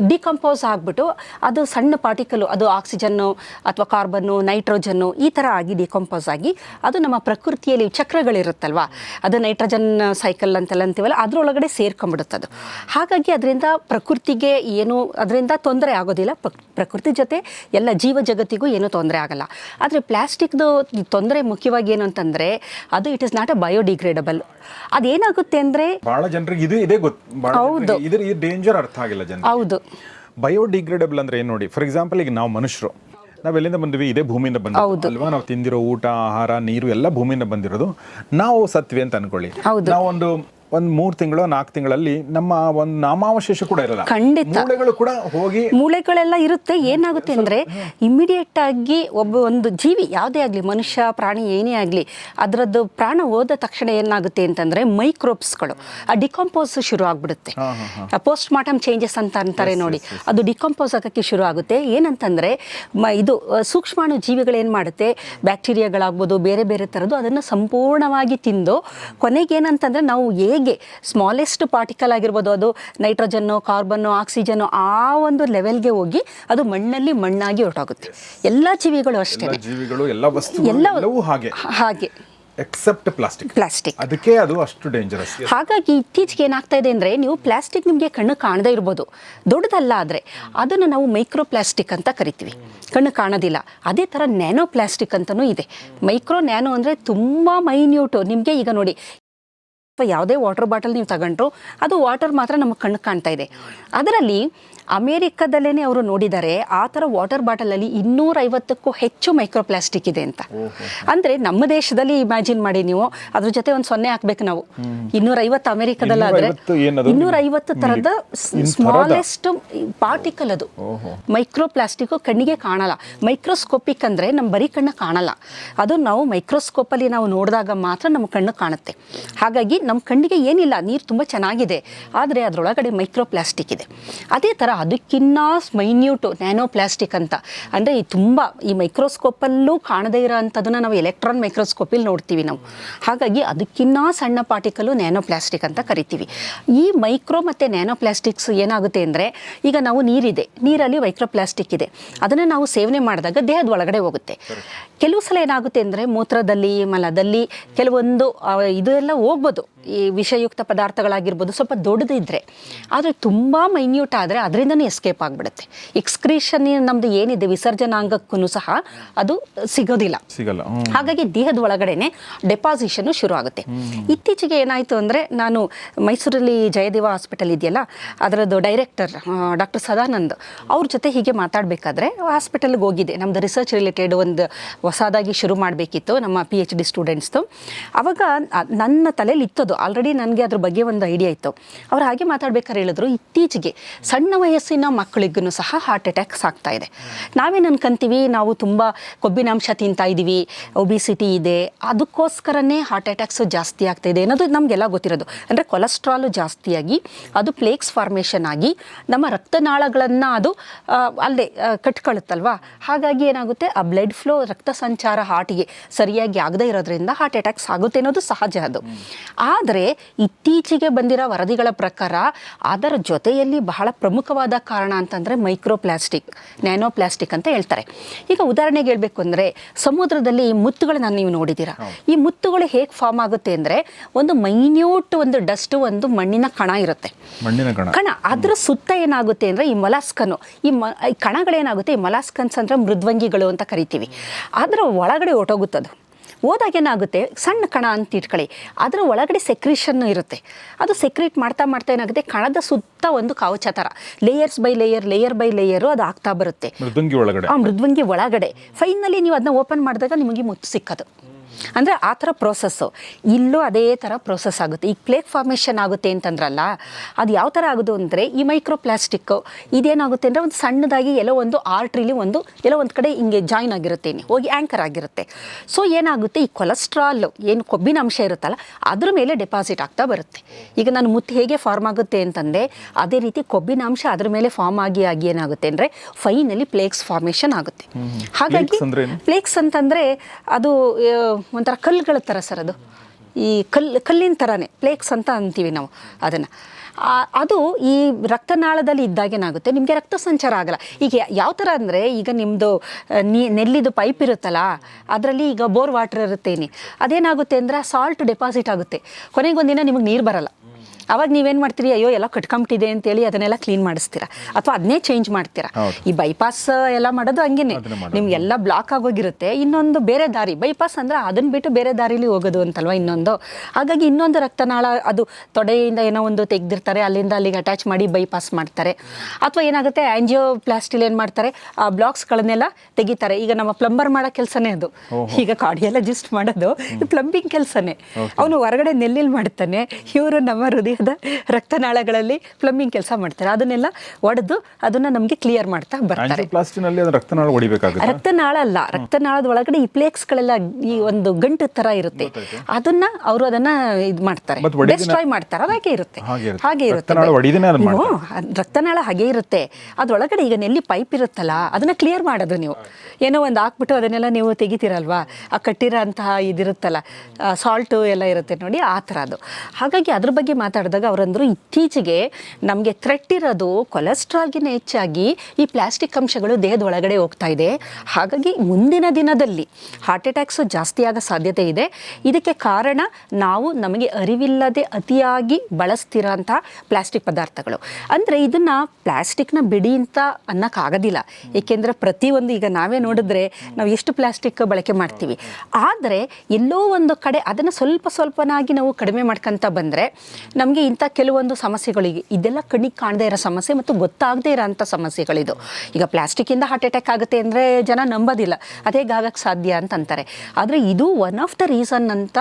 S2: ಡಿಕಂಪೋಸ್ ಆಗಿಬಿಟ್ಟು ಅದು ಸಣ್ಣ ಪಾರ್ಟಿಕಲು ಅದು ಆಕ್ಸಿಜನ್ನು ಅಥವಾ ಕಾರ್ಬನ್ನು ನೈಟ್ರೋಜನ್ನು ಈ ಥರ ಆಗಿ ಡಿಕಂಪೋಸ್ ಆಗಿ ಅದು ನಮ್ಮ ಪ್ರಕೃತಿಯಲ್ಲಿ ಚಕ್ರಗಳಿರುತ್ತಲ್ವ? ಅದು ನೈಟ್ರೋಜನ್ ಸೈಕಲ್ ಅಂತೆಲ್ಲ ಅಂತೀವಲ್ಲ ಅದರೊಳಗಡೆ ಸೇರ್ಕೊಂಡ್ಬಿಡುತ್ತೆ ಅದು. ಹಾಗಾಗಿ ಅದರಿಂದ ಪ್ರಕೃತಿಗೆ ಏನು ಅದರಿಂದ ತೊಂದರೆ ಆಗೋದಿಲ್ಲ. ಪ್ರಕ್- ಪ್ರಕೃತಿ ಜೊತೆ ಎಲ್ಲ ಜೀವ ಜಗತ್ತಿಗೂ ಏನೂ ತೊಂದರೆ ಆಗಲ್ಲ. ಆದರೆ ಪ್ಲಾಸ್ಟಿಕ್ದು ತೊಂದರೆ ಮುಖ್ಯವಾಗಿ ಏನು ಅಂತಂದರೆ ಅದು it is not a biodegradable ಅದೇನಾಗುತ್ತೆ ಅಂದರೆ
S1: ಬಹಳ ಜನರಿಗೆ ಇದು ಇದೇ ಗೊತ್ತು ಬಹಳ
S2: ಹೌದು.
S1: ಇದ್ರ ಡೇಂಜರ್ ಅರ್ಥ ಆಗಿಲ್ಲ ಜನ
S2: ಹೌದು.
S1: ಬಯೋಡಿಗ್ರೇಡಬಲ್ ಅಂದ್ರೆ ಏನು ನೋಡಿ ಫಾರ್ ಎಕ್ಸಾಂಪಲ್ ಈಗ ನಾವು ಮನುಷ್ಯರು ನಾವು ಎಲ್ಲಿಂದ ಬಂದ್ವಿ? ಇದೇ ಭೂಮಿಯಿಂದ ಬಂದಿರೋದು ಅಲ್ವಾ? ನಾವು ತಿಂದಿರೋ ಊಟ ಆಹಾರ ನೀರು ಎಲ್ಲ ಭೂಮಿಯಿಂದ ಬಂದಿರೋದು. ನಾವು ಸತ್ವಿ ಅಂತ ಅನ್ಕೊಳ್ಳಿ.
S2: ಹೌದು.
S1: ಒಂದು ಮೂರ್ ತಿಂಗಳು ನಾಲ್ಕು ತಿಂಗಳಲ್ಲಿ ನಮ್ಮ ಒಂದು ನಾಮಾವಶೇಷ ಕೂಡ ಇರಲ್ಲ.
S2: ಖಂಡಿತ.
S1: ಮೂಳೆಗಳು ಕೂಡ ಹೋಗಿ
S2: ಮೂಳೆಗಳೆಲ್ಲ ಇರುತ್ತೆ. ಏನಾಗುತ್ತೆ ಅಂದ್ರೆ ಇಮಿಡಿಯೇಟ್ ಆಗಿ ಒಬ್ಬ ಒಂದು ಜೀವಿ ಯಾವುದೇ ಆಗಲಿ ಮನುಷ್ಯ ಪ್ರಾಣಿ ಏನೇ ಆಗಲಿ ಅದರದ್ದು ಪ್ರಾಣ ಹೋದ ತಕ್ಷಣ ಏನಾಗುತ್ತೆ ಅಂತಂದ್ರೆ ಮೈಕ್ರೋಬ್ಸ್ಗಳು ಆ ಡಿಕಾಂಪೋಸ್ ಶುರು ಆಗ್ಬಿಡುತ್ತೆ. ಪೋಸ್ಟ್ ಮಾರ್ಟಮ್ ಚೇಂಜಸ್ ಅಂತ ಅಂತಾರೆ ನೋಡಿ. ಅದು ಡಿಕಂಪೋಸ್ ಆಗಕ್ಕೆ ಶುರು ಆಗುತ್ತೆ. ಏನಂತಂದ್ರೆ ಮ ಇದು ಸೂಕ್ಷ್ಮಾಣು ಸೂಕ್ಷ್ಮಾಣು ಜೀವಿಗಳೇನು ಮಾಡುತ್ತೆ? ಬ್ಯಾಕ್ಟೀರಿಯಾಗಳಾಗ್ಬೋದು ಬೇರೆ ಬೇರೆ ಥರದ್ದು ಅದನ್ನು ಸಂಪೂರ್ಣವಾಗಿ ತಿಂದು ಕೊನೆಗೇನಂತಂದರೆ ನಾವು ಹೇಗೆ ಸ್ಮಾಲೆಸ್ಟ್ ಪಾರ್ಟಿಕಲ್ ಆಗಿರ್ಬೋದು ಅದು ನೈಟ್ರೋಜನ್ನು ಕಾರ್ಬನ್ನು ಆಕ್ಸಿಜನ್ನು ಆ ಒಂದು ಲೆವೆಲ್ಗೆ ಹೋಗಿ ಅದು ಮಣ್ಣಲ್ಲಿ ಮಣ್ಣಾಗಿ ಹೊರಟೋಗುತ್ತೆ. ಎಲ್ಲ ಜೀವಿಗಳು ಅಷ್ಟೇ.
S1: ಎಲ್ಲ ಜೀವಿಗಳು ಎಲ್ಲ ವಸ್ತುಗಳು ಎಲ್ಲವೂ ಹಾಗೆ.
S2: ಹಾಗೆ.
S1: ಎಕ್ಸೆಪ್ಟ್ ಪ್ಲಾಸ್ಟಿಕ್
S2: ಪ್ಲಾಸ್ಟಿಕ್
S1: ಅದಕ್ಕೆ ಅದು ಅಷ್ಟು ಡೇಂಜರಸ್
S2: ಹಾಗಾಗಿ ಇತ್ತೀಚೆಗೆ ಏನಾಗ್ತಾ ಇದೆ ಅಂದರೆ ನೀವು ಪ್ಲಾಸ್ಟಿಕ್ ನಿಮಗೆ ಕಣ್ಣು ಕಾಣದೇ ಇರ್ಬೋದು. ದೊಡ್ಡದಲ್ಲ ಆದರೆ ಅದನ್ನು ನಾವು ಮೈಕ್ರೋ ಪ್ಲಾಸ್ಟಿಕ್ ಅಂತ ಕರಿತೀವಿ. ಕಣ್ಣು ಕಾಣೋದಿಲ್ಲ. ಅದೇ ಥರ ನ್ಯಾನೋ ಪ್ಲಾಸ್ಟಿಕ್ ಅಂತಲೂ ಇದೆ. ಮೈಕ್ರೋ ನ್ಯಾನೋ ಅಂದರೆ ತುಂಬ ಮೈನ್ಯೂಟು ನಿಮಗೆ ಈಗ ನೋಡಿ ಅಥವಾ ಯಾವುದೇ ವಾಟರ್ ಬಾಟಲ್ ನೀವು ತಗೊಂಡ್ರು ಅದು ವಾಟರ್ ಮಾತ್ರ ನಮಗೆ ಕಣ್ಣು ಕಾಣ್ತಾ ಇದೆ. ಅದರಲ್ಲಿ ಅಮೇರಿಕದಲ್ಲೇ ಅವರು ನೋಡಿದರೆ ಆ ಥರ ವಾಟರ್ ಬಾಟಲಲ್ಲಿ ಇನ್ನೂರೈವತ್ತಕ್ಕೂ ಹೆಚ್ಚು ಮೈಕ್ರೋಪ್ಲಾಸ್ಟಿಕ್ ಇದೆ ಅಂತ. ಅಂದರೆ ನಮ್ಮ ದೇಶದಲ್ಲಿ ಇಮ್ಯಾಜಿನ್ ಮಾಡಿ ನೀವು ಅದ್ರ ಜೊತೆ ಒಂದು ಸೊನ್ನೆ ಹಾಕ್ಬೇಕು ನಾವು. ಇನ್ನೂರೈವತ್ತು ಅಮೇರಿಕದಲ್ಲಾದರೆ
S1: 250 ಏನದು?
S2: ಇನ್ನೂರೈವತ್ತು ಥರದ? ಸ್ಮಾಲೆಸ್ಟ್ ಪಾರ್ಟಿಕಲ್ ಅದು. ಮೈಕ್ರೋ ಪ್ಲಾಸ್ಟಿಕ್ಕು ಕಣ್ಣಿಗೆ ಕಾಣಲ್ಲ. ಮೈಕ್ರೋಸ್ಕೋಪಿಕ್ ಅಂದರೆ ನಮ್ಮ ಬರೀ ಕಣ್ಣು ಕಾಣಲ್ಲ. ಅದು ನಾವು ಮೈಕ್ರೋಸ್ಕೋಪಲ್ಲಿ ನಾವು ನೋಡಿದಾಗ ಮಾತ್ರ ನಮ್ಮ ಕಣ್ಣು ಕಾಣುತ್ತೆ. ಹಾಗಾಗಿ ನಮ್ಮ ಕಣ್ಣಿಗೆ ಏನಿಲ್ಲ ನೀರು ತುಂಬ ಚೆನ್ನಾಗಿದೆ. ಆದರೆ ಅದರೊಳಗಡೆ ಮೈಕ್ರೋಪ್ಲಾಸ್ಟಿಕ್ ಇದೆ. ಅದೇ ಥರ ಅದಕ್ಕಿನ್ನ ಮೈನ್ಯೂಟು ನ್ಯಾನೋ ಪ್ಲಾಸ್ಟಿಕ್ ಅಂತ. ಅಂದರೆ ಈ ತುಂಬ ಈ ಮೈಕ್ರೋಸ್ಕೋಪಲ್ಲೂ ಕಾಣದೇ ಇರೋ ಅಂಥದ್ದನ್ನು ನಾವು ಎಲೆಕ್ಟ್ರಾನ್ ಮೈಕ್ರೋಸ್ಕೋಪಲ್ಲಿ ನೋಡ್ತೀವಿ ನಾವು. ಹಾಗಾಗಿ ಅದಕ್ಕಿನ್ನ ಸಣ್ಣ ಪಾರ್ಟಿಕಲು ನ್ಯಾನೋ ಪ್ಲಾಸ್ಟಿಕ್ ಅಂತ ಕರಿತೀವಿ. ಈ ಮೈಕ್ರೋ ಮತ್ತು ನ್ಯಾನೋ ಪ್ಲಾಸ್ಟಿಕ್ಸ್ ಏನಾಗುತ್ತೆ ಅಂದರೆ ಈಗ ನಾವು ನೀರಿದೆ. ನೀರಲ್ಲಿ ಮೈಕ್ರೋ ಪ್ಲಾಸ್ಟಿಕ್ ಇದೆ. ಅದನ್ನು ನಾವು ಸೇವನೆ ಮಾಡಿದಾಗ ದೇಹದ ಒಳಗಡೆ ಹೋಗುತ್ತೆ. ಕೆಲವು ಸಲ ಏನಾಗುತ್ತೆ ಅಂದರೆ ಮೂತ್ರದಲ್ಲಿ ಮಲದಲ್ಲಿ ಕೆಲವೊಂದು ಇದೆಲ್ಲ ಇದು ಎಲ್ಲ ಹೋಗ್ಬೋದು. ಈ ವಿಷಯುಕ್ತ ಪದಾರ್ಥಗಳಾಗಿರ್ಬೋದು ಸ್ವಲ್ಪ ದೊಡ್ಡದಿದ್ದರೆ ಆದರೆ ತುಂಬ ಮೈನ್ಯೂಟ್ ಆದರೆ ಅದರಿಂದನೇ ಎಸ್ಕೇಪ್ ಆಗಿಬಿಡುತ್ತೆ. ಎಕ್ಸ್ಕ್ರೀಷನ್ ನಮ್ಮದು ಏನಿದೆ ವಿಸರ್ಜನಾಂಗಕ್ಕೂ ಸಹ ಅದು ಸಿಗೋದಿಲ್ಲ.
S1: ಸಿಗಲ್ಲ
S2: ಹಾಗಾಗಿ ದೇಹದ ಒಳಗಡೆನೆ ಡೆಪಾಸಿಷನ್ ಶುರು ಆಗುತ್ತೆ. ಇತ್ತೀಚೆಗೆ ಏನಾಯಿತು ಅಂದರೆ ನಾನು ಮೈಸೂರಲ್ಲಿ ಜಯದೇವ ಹಾಸ್ಪಿಟಲ್ ಇದೆಯಲ್ಲ ಅದರದ್ದು ಡೈರೆಕ್ಟರ್ ಡಾಕ್ಟರ್ ಸದಾನಂದ್ ಅವ್ರ ಜೊತೆ ಹೀಗೆ ಮಾತಾಡಬೇಕಾದ್ರೆ ಹಾಸ್ಪಿಟಲ್ಗೆ ಹೋಗಿದ್ದೆ. ನಮ್ಮದು ರಿಸರ್ಚ್ ರಿಲೇಟೆಡ್ ಒಂದು ಹೊಸದಾಗಿ ಶುರು ಮಾಡಬೇಕಿತ್ತು ನಮ್ಮ ಪಿ ಎಚ್ ಡಿ ಸ್ಟೂಡೆಂಟ್ಸ್ದು ಅವಾಗ ನನ್ನ ತಲೆಯಲ್ಲಿ ಇತ್ತದು. ಆಲ್ರೆಡಿ ನನಗೆ ಅದ್ರ ಬಗ್ಗೆ ಒಂದು ಐಡಿಯಾ ಇತ್ತು. ಅವ್ರು ಹಾಗೆ ಮಾತಾಡ್ಬೇಕಾದ್ರೆ ಹೇಳಿದ್ರು ಇತ್ತೀಚೆಗೆ ಸಣ್ಣ ವಯಸ್ಸಿನ ಮಕ್ಕಳಿಗೂ ಸಹ ಹಾರ್ಟ್ ಅಟ್ಯಾಕ್ಸ್ ಆಗ್ತಾ ಇದೆ. ನಾವೇನು ಅನ್ಕೊಂತೀವಿ ನಾವು ತುಂಬ ಕೊಬ್ಬಿನಾಂಶ ತಿಂತಾ ಇದ್ದೀವಿ ಒಬಿಸಿಟಿ ಇದೆ ಅದಕ್ಕೋಸ್ಕರನೇ ಹಾರ್ಟ್ ಅಟ್ಯಾಕ್ಸ್ ಜಾಸ್ತಿ ಆಗ್ತಾ ಇದೆ ಅನ್ನೋದು ನಮಗೆಲ್ಲ ಗೊತ್ತಿರೋದು. ಅಂದರೆ ಕೊಲೆಸ್ಟ್ರಾಲು ಜಾಸ್ತಿಯಾಗಿ ಅದು ಪ್ಲೇಕ್ಸ್ ಫಾರ್ಮೇಷನ್ ಆಗಿ ನಮ್ಮ ರಕ್ತನಾಳಗಳನ್ನು ಅದು ಅಲ್ಲೇ ಆ, ಕಟ್ಕೊಳ್ಳುತ್ತಲ್ವಾ ಹಾಗಾಗಿ ಏನಾಗುತ್ತೆ ಆ ಬ್ಲಡ್ ಫ್ಲೋ ರಕ್ತ ಸಂಚಾರ ಹಾರ್ಟಿಗೆ ಸರಿಯಾಗಿ ಆಗದೇ ಇರೋದ್ರಿಂದ ಹಾರ್ಟ್ ಅಟ್ಯಾಕ್ಸ್ ಆಗುತ್ತೆ ಅನ್ನೋದು ಸಹಜ ಅದು. ಆದರೆ ಇತ್ತೀಚೆಗೆ ಬಂದಿರೋ ವರದಿಗಳ ಪ್ರಕಾರ ಅದರ ಜೊತೆಯಲ್ಲಿ ಬಹಳ ಪ್ರಮುಖವಾದ ಕಾರಣ ಅಂತಂದರೆ ಮೈಕ್ರೋ ಪ್ಲಾಸ್ಟಿಕ್ ನ್ಯಾನೋ ಪ್ಲಾಸ್ಟಿಕ್ ಅಂತ ಹೇಳ್ತಾರೆ. ಈಗ ಉದಾಹರಣೆಗೆ ಹೇಳಬೇಕು ಅಂದರೆ ಸಮುದ್ರದಲ್ಲಿ ಈ ಮುತ್ತುಗಳನ್ನ ನೀವು ನೋಡಿದ್ದೀರಾ ಈ ಮುತ್ತುಗಳು ಹೇಗೆ ಫಾರ್ಮ್ ಆಗುತ್ತೆ ಅಂದರೆ ಒಂದು ಮೈನ್ಯೂಟ್ ಒಂದು ಡಸ್ಟ್ ಒಂದು ಮಣ್ಣಿನ ಕಣ ಇರುತ್ತೆ.
S1: ಮಣ್ಣಿನ ಕಣ.
S2: ಕಣ ಅದ್ರ ಸುತ್ತ ಏನಾಗುತ್ತೆ ಅಂದರೆ ಈ ಮಲಾಸ್ಕನು ಈ ಮ ಈ ಕಣಗಳೇನಾಗುತ್ತೆ ಈ ಮಲಾಸ್ಕನ್ಸ್ ಅಂದರೆ ಮೃದ್ವಂಗಿಗಳು ಅಂತ ಕರಿತೀವಿ. ಅದರ ಒಳಗಡೆ ಹೊಟ್ಟೋಗುತ್ತದು ಹೋದಾಗ ಏನಾಗುತ್ತೆ? ಸಣ್ಣ ಕಣ ಅಂತ ಇಟ್ಕೊಳ್ಳಿ. ಅದರ ಒಳಗಡೆ ಸೆಕ್ರೇಷನ್ ಇರುತ್ತೆ. ಅದು ಸೆಕ್ರೇಟ್ ಮಾಡ್ತಾ ಮಾಡ್ತಾ ಏನಾಗುತ್ತೆ? ಕಣದ ಸುತ್ತ ಒಂದು ಕವಚ ಥರ layers by layer layer by layer ಅದು ಆಗ್ತಾ ಬರುತ್ತೆ.
S1: ಮೃದ್ವಂಗಿ ಒಳಗಡೆ.
S2: ಆ ಮೃದ್ವಂಗಿ ಒಳಗಡೆ. ಫೈನಲಿ ನೀವು ಅದನ್ನ ಓಪನ್ ಮಾಡಿದಾಗ ನಿಮಗೆ ಮುತ್ತು ಸಿಕ್ಕದು. ಅಂದರೆ ಆ ಥರ ಪ್ರೋಸೆಸ್ಸು ಇಲ್ಲೂ ಅದೇ ಥರ ಪ್ರೋಸೆಸ್ ಆಗುತ್ತೆ. ಈಗ ಪ್ಲೇಕ್ ಫಾರ್ಮೇಷನ್ ಆಗುತ್ತೆ ಅಂತಂದ್ರಲ್ಲ ಅದು ಯಾವ ಥರ ಆಗೋದು ಅಂದರೆ ಈ ಮೈಕ್ರೋ ಪ್ಲಾಸ್ಟಿಕ್ಕು ಇದೇನಾಗುತ್ತೆ ಅಂದರೆ ಒಂದು ಸಣ್ಣದಾಗಿ ಎಲ್ಲೋ ಒಂದು ಆರ್ಟ್ರಿಲಿ ಒಂದು ಎಲ್ಲೋ ಒಂದು ಕಡೆ ಹಿಂಗೆ ಜಾಯಿನ್ ಆಗಿರುತ್ತೆ ಹೋಗಿ ಆ್ಯಂಕರ್ ಆಗಿರುತ್ತೆ. ಸೊ ಏನಾಗುತ್ತೆ? ಈ ಕೊಲೆಸ್ಟ್ರಾಲ್ ಏನು ಕೊಬ್ಬಿನ ಅಂಶ ಇರುತ್ತಲ್ಲ ಅದ್ರ ಮೇಲೆ ಡೆಪಾಸಿಟ್ ಆಗ್ತಾ ಬರುತ್ತೆ. ಈಗ ನಾನು ಮುತ್ತು ಹೇಗೆ ಫಾರ್ಮ್ ಆಗುತ್ತೆ ಅಂತಂದರೆ ಅದೇ ರೀತಿ ಕೊಬ್ಬಿನ ಅಂಶ ಅದ್ರ ಮೇಲೆ ಫಾರ್ಮ್ ಆಗಿ ಆಗಿ ಏನಾಗುತ್ತೆ ಅಂದರೆ ಫೈನಲಿ ಪ್ಲೇಕ್ಸ್ ಫಾರ್ಮೇಷನ್ ಆಗುತ್ತೆ. ಹಾಗಾಗಿ? ಪ್ಲೇಕ್ಸ್ ಅಂತಂದರೆ ಅದು ಒಂಥರ ಕಲ್ಲುಗಳ ಥರ ಸರ್ ಅದು. ಈ ಕಲ್ಲು ಕಲ್ಲಿನ ಥರನೇ, ಪ್ಲೇಕ್ಸ್ ಅಂತ ಅಂತೀವಿ ನಾವು ಅದನ್ನು. ಅದು ಈ ರಕ್ತನಾಳದಲ್ಲಿ ಇದ್ದಾಗೇನಾಗುತ್ತೆ ನಿಮಗೆ ರಕ್ತ ಸಂಚಾರ ಆಗಲ್ಲ. ಈಗ ಯಾವ ಥರ ಅಂದರೆ ಈಗ ನಿಮ್ಮದು ನೆಲ್ಲಿದು ಪೈಪ್ ಇರುತ್ತಲ್ಲ, ಅದರಲ್ಲಿ ಈಗ ಬೋರ್ ವಾಟರ್ ಇರುತ್ತೇನೆ ಅದೇನಾಗುತ್ತೆ ಅಂದರೆ ಸಾಲ್ಟ್ ಡೆಪಾಸಿಟ್ ಆಗುತ್ತೆ. ಕೊನೆಗೊಂದಿನ ನಿಮಗೆ ನೀರು ಬರಲ್ಲ. ಅವಾಗ ನೀವೇನು ಮಾಡ್ತೀರಿ ಅಯ್ಯೋ ಎಲ್ಲ ಕಟ್ಕೊಂಬಿಟ್ಟಿದೆ ಅಂತೇಳಿ ಅದನ್ನೆಲ್ಲ ಕ್ಲೀನ್ ಮಾಡಿಸ್ತೀರಾ? ಅಥವಾ ಅದನ್ನೇ ಚೇಂಜ್ ಮಾಡ್ತೀರಾ? ಈ ಬೈಪಾಸ್ ಎಲ್ಲ ಮಾಡೋದು ಹಂಗೇನೆ. ನಿಮ್ಗೆಲ್ಲ ಬ್ಲಾಕ್ ಆಗೋಗಿರುತ್ತೆ. ಇನ್ನೊಂದು ಬೇರೆ ದಾರಿ ಬೈಪಾಸ್ ಅಂದ್ರೆ ಅದನ್ನ ಬಿಟ್ಟು ಬೇರೆ ದಾರಿಲಿ ಹೋಗೋದು ಅಂತಲ್ವಾ ಇನ್ನೊಂದು? ಹಾಗಾಗಿ ಇನ್ನೊಂದು ರಕ್ತನಾಳ ಅದು ತೊಡೆಯಿಂದ ಏನೋ ಒಂದು ತೆಗ್ದಿರ್ತಾರೆ ಅಲ್ಲಿಂದ ಅಲ್ಲಿಗೆ ಅಟ್ಯಾಚ್ ಮಾಡಿ ಬೈಪಾಸ್ ಮಾಡ್ತಾರೆ. ಅಥವಾ ಏನಾಗುತ್ತೆ ಆಂಜಿಯೋ ಪ್ಲಾಸ್ಟಿಲ್ ಏನು ಮಾಡ್ತಾರೆ ಆ ಬ್ಲಾಕ್ಸ್ಗಳನ್ನೆಲ್ಲ ತೆಗಿತಾರೆ. ಈಗ ನಮ್ಮ ಪ್ಲಂಬರ್ ಮಾಡೋ ಕೆಲಸನೇ ಅದು. ಈಗ ಕಾರ್ಡಿಯಾಲಜಿಸ್ಟ್ ಮಾಡೋದು ಪ್ಲಂಬಿಂಗ್ ಕೆಲಸನೇ. ಅವನು ಹೊರಗಡೆ ನೆಲ್ಲಿಲ್ ಮಾಡ್ತಾನೆ. ಇವರು ನಮ್ಮ ಹೃದಯದ ರಕ್ತನಾಳಗಳಲ್ಲಿ ಪ್ಲಂಬಿಂಗ್ ಕೆಲಸ ಮಾಡ್ತಾರೆ. ಅದನ್ನೆಲ್ಲ ಒಡೆದು ಅದನ್ನ ನಮಗೆ ಕ್ಲಿಯರ್ ಮಾಡ್ತಾ ಬರ್ತಾರೆ.
S1: ರಕ್ತನಾಳ ಹೊಡಿಬೇಕಾಗುತ್ತೆ
S2: ರಕ್ತನಾಳ ಅಲ್ಲ ರಕ್ತನಾಳದ ಒಳಗಡೆ ಈ ಪ್ಲೇಕ್ಸ್ಗಳೆಲ್ಲ ಈ ಒಂದು ಗಂಟು ತರ ಇರುತ್ತೆ. ಅದನ್ನ ಅವರು ಅದನ್ನ ಇದು ಮಾಡ್ತಾರೆ. ಡಿಸ್ಟ್ರಾಯ್ ಮಾಡ್ತಾರೆ. ಹಾಗೆ ಇರುತ್ತೆ.
S1: ಹಾಗೆ ಇರುತ್ತೆ. ರಕ್ತನಾಳ
S2: ಹಾಗೆ ಇರುತ್ತೆ. ಅದ್ರೊಳಗಡೆ ಈಗ ನೆಲ್ಲಿ ಪೈಪ್ ಇರುತ್ತಲ್ಲ ಅದನ್ನ ಕ್ಲಿಯರ್ ಮಾಡೋದು ನೀವು. ಏನೋ ಒಂದು ಹಾಕ್ಬಿಟ್ಟು ಅದನ್ನೆಲ್ಲ ನೀವು ತೆಗಿತೀರಲ್ವಾ? ಆ ಕಟ್ಟಿರೋ ಅಂತಹ ಇದಿರುತ್ತಲ್ಲ ಸಾಲ್ಟು ಎಲ್ಲ ಇರುತ್ತೆ ನೋಡಿ ಆ ಥರ ಅದು ಹಾಗಾಗಿ ಅದ್ರ ಬಗ್ಗೆ ಮಾತಾಡಿದಾಗ ಅವರಂದ್ರು ಇತ್ತೀಚೆಗೆ ನಮಗೆ ಇರೋದು ಕೊಲೆಸ್ಟ್ರಾಲ್ಗಿನ ಹೆಚ್ಚಾಗಿ ಈ ಪ್ಲಾಸ್ಟಿಕ್ ಅಂಶಗಳು ದೇಹದ ಒಳಗಡೆ ಹೋಗ್ತಾ ಇದೆ. ಹಾಗಾಗಿ ಮುಂದಿನ ದಿನದಲ್ಲಿ ಹಾರ್ಟ್ ಅಟ್ಯಾಕ್ಸ್ ಜಾಸ್ತಿ ಆಗೋ ಸಾಧ್ಯತೆ ಇದೆ. ಇದಕ್ಕೆ ಕಾರಣ ನಾವು ನಮಗೆ ಅರಿವಿಲ್ಲದೆ ಅತಿಯಾಗಿ ಬಳಸ್ತಿರೋಂಥ ಪ್ಲಾಸ್ಟಿಕ್ ಪದಾರ್ಥಗಳು. ಅಂದರೆ ಇದನ್ನ ಪ್ಲಾಸ್ಟಿಕ್ನ ಬಿಡಿ ಅಂತ ಅನ್ನೋಕ್ಕಾಗೋದಿಲ್ಲ. ಏಕೆಂದರೆ ಪ್ರತಿಯೊಂದು ಈಗ ನಾವೇ ನೋಡಿದ್ರೆ ನಾವು ಎಷ್ಟು ಪ್ಲಾಸ್ಟಿಕ್ ಬಳಕೆ ಮಾಡ್ತೀವಿ. ಆದರೆ ಎಲ್ಲೋ ಒಂದು ಕಡೆ ಅದನ್ನು ಸ್ವಲ್ಪ ಸ್ವಲ್ಪನಾಗಿ ನಾವು ಕಡಿಮೆ ಮಾಡ್ಕೊಂತ ಬಂದರೆ ನಮಗೆ ಇಂಥ ಕೆಲವೊಂದು ಸಮಸ್ಯೆಗಳಿಗೆ ಇದೆಲ್ಲ ಕಣ್ಣಿಗೆ ಕಾಣದೇ ಇರೋ ಸಮಸ್ಯೆ ಮತ್ತು ಗೊತ್ತಾಗದೇ ಇರೋಂಥ ಸಮಸ್ಯೆಗಳಿದು. ಈಗ ಪ್ಲಾಸ್ಟಿಕ್ಕಿಂದ ಹಾರ್ಟ್ ಅಟ್ಯಾಕ್ ಆಗುತ್ತೆ ಅಂದರೆ ಜನ ನಂಬೋದಿಲ್ಲ. ಅದೇ ಗಾಗಕ್ಕೆ ಸಾಧ್ಯ ಅಂತ ಅಂತಾರೆ ಆದರೆ ಇದು ಒನ್ ಆಫ್ ದ ರೀಸನ್ ಅಂತ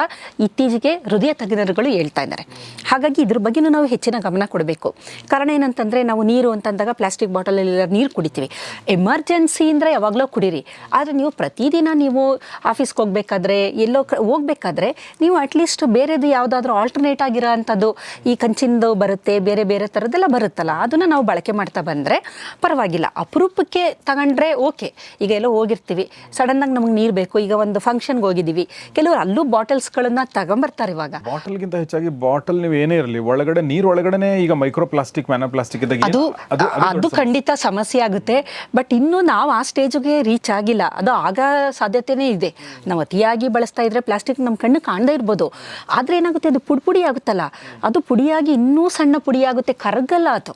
S2: ಇತ್ತೀಚೆಗೆ ಹೃದಯ ತಜ್ಞರುಗಳು ಹೇಳ್ತಾ ಇದ್ದಾರೆ. ಹಾಗಾಗಿ ಇದ್ರ ಬಗ್ಗೆನೂ ನಾವು ಹೆಚ್ಚಿನ ಗಮನ ಕೊಡಬೇಕು. ಕಾರಣ ಏನಂತಂದರೆ ನಾವು ನೀರು ಅಂತಂದಾಗ ಪ್ಲಾಸ್ಟಿಕ್ ಬಾಟಲಲ್ಲಿ ನೀರು ಕುಡಿತೀವಿ. ಎಮರ್ಜೆನ್ಸಿ ಅಂದರೆ ಯಾವಾಗಲೂ ಕುಡೀರಿ. ಆದರೆ ನೀವು ಪ್ರತಿದಿನ ನೀವು ಆಫೀಸ್ಗೆ ಹೋಗಬೇಕಾದ್ರೆ ಎಲ್ಲೋ ಹೋಗ್ಬೇಕಾದ್ರೆ ನೀವು ಅಟ್ಲೀಸ್ಟ್ ಬೇರೆದು ಯಾವುದಾದ್ರೂ ಆಲ್ಟರ್ನೇಟ್ ಆಗಿರೋ ಅಂಥದ್ದು ಈ ಕಂಚಿಂದು ಬರುತ್ತೆ ಬೇರೆ ಬೇರೆ ಥರದ್ದೆಲ್ಲ ಬರುತ್ತಲ್ಲ ಅದನ್ನು ನಾವು ಬಳಕೆ ಮಾಡ್ತಾ ಬಂದರೆ ಪರವಾಗಿಲ್ಲ. ಅಪರೂಪಕ್ಕೆ ತಗೊಂಡ್ರೆ ಓಕೆ. ಈಗ ಎಲ್ಲೋ ಹೋಗಿರ್ತೀವಿ. ಸಡನ್ನಾಗಿ ನಮಗೆ ನೀರು ಬೇಕು. ಈಗ ಒಂದು ಫಂಕ್ಷನ್ಗೆ ಹೋಗಿದ್ದೀವಿ ಕೆಲವರು ಅಲ್ಲೂ ಬಾಟಲ್ಸ್ಗಳನ್ನು ತಗೊಂಬರ್ತಾರೆ ಇವಾಗ.
S1: ಬಾಟಲ್ಗಿಂತ ಹೆಚ್ಚಾಗಿ ಬಾಟಲ್ ನೀವು ಏನೇ ಇರಲಿ ಒಳಗಡೆ ನೀರು ಒಳಗಡೆ ಈಗ ಮೈಕ್ರೋ ಪ್ಲಾಸ್ಟಿಕ್ ಮ್ಯಾನೋ ಪ್ಲಾಸ್ಟಿಕ್ ಇದ್ದಾಗ
S2: ಅದು
S1: ಅದು
S2: ಅದು ಖಂಡಿತ ಸಮಸ್ಯೆ ಆಗುತ್ತೆ. ಬಟ್ ಇನ್ನೂ ನಾವು ಆ ಸ್ಟೇಜ್ಗೆ ರೀಚ್ ಆಗಿಲ್ಲ. ಅದು ಆಗ ಸಾಧ್ಯತೆನೇ ಇದೆ. ನಾವು ಅತಿಯಾಗಿ ಬಳಸ್ತಾ ಇದ್ರೆ ಪ್ಲಾಸ್ಟಿಕ್ ನಮ್ಮ ಕಣ್ಣು ಕಾಣದೇ ಇರ್ಬೋದು. ಆದರೆ ಏನಾಗುತ್ತೆ? ಅದು ಪುಡಿ ಪುಡಿ ಆಗುತ್ತಲ್ಲ. ಅದು ಪುಡಿಯಾಗಿ ಇನ್ನೂ ಸಣ್ಣ ಪುಡಿಯಾಗುತ್ತೆ, ಕರಗಲ್ಲ ಅದು.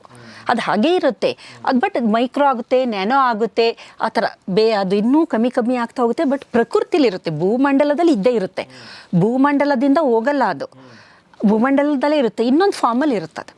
S2: ಅದು ಹಾಗೇ ಇರುತ್ತೆ. ಅದು ಬಟ್ ಮೈಕ್ರೋ ಆಗುತ್ತೆ, ನ್ಯಾನೋ ಆಗುತ್ತೆ, ಆ ಥರ ಬೇ, ಅದು ಇನ್ನೂ ಕಮ್ಮಿ ಕಮ್ಮಿ ಆಗ್ತಾ ಹೋಗುತ್ತೆ ಬಟ್ ಪ್ರಕೃತಿಲಿರುತ್ತೆ. ಭೂಮಂಡಲದಲ್ಲಿ ಇದ್ದೇ ಇರುತ್ತೆ. ಭೂಮಂಡಲದಿಂದ ಹೋಗಲ್ಲ ಅದು. ಭೂಮಂಡಲದಲ್ಲೇ ಇರುತ್ತೆ ಇನ್ನೊಂದು ಫಾರ್ಮಲ್ಲಿ ಇರುತ್ತೆ ಅದು.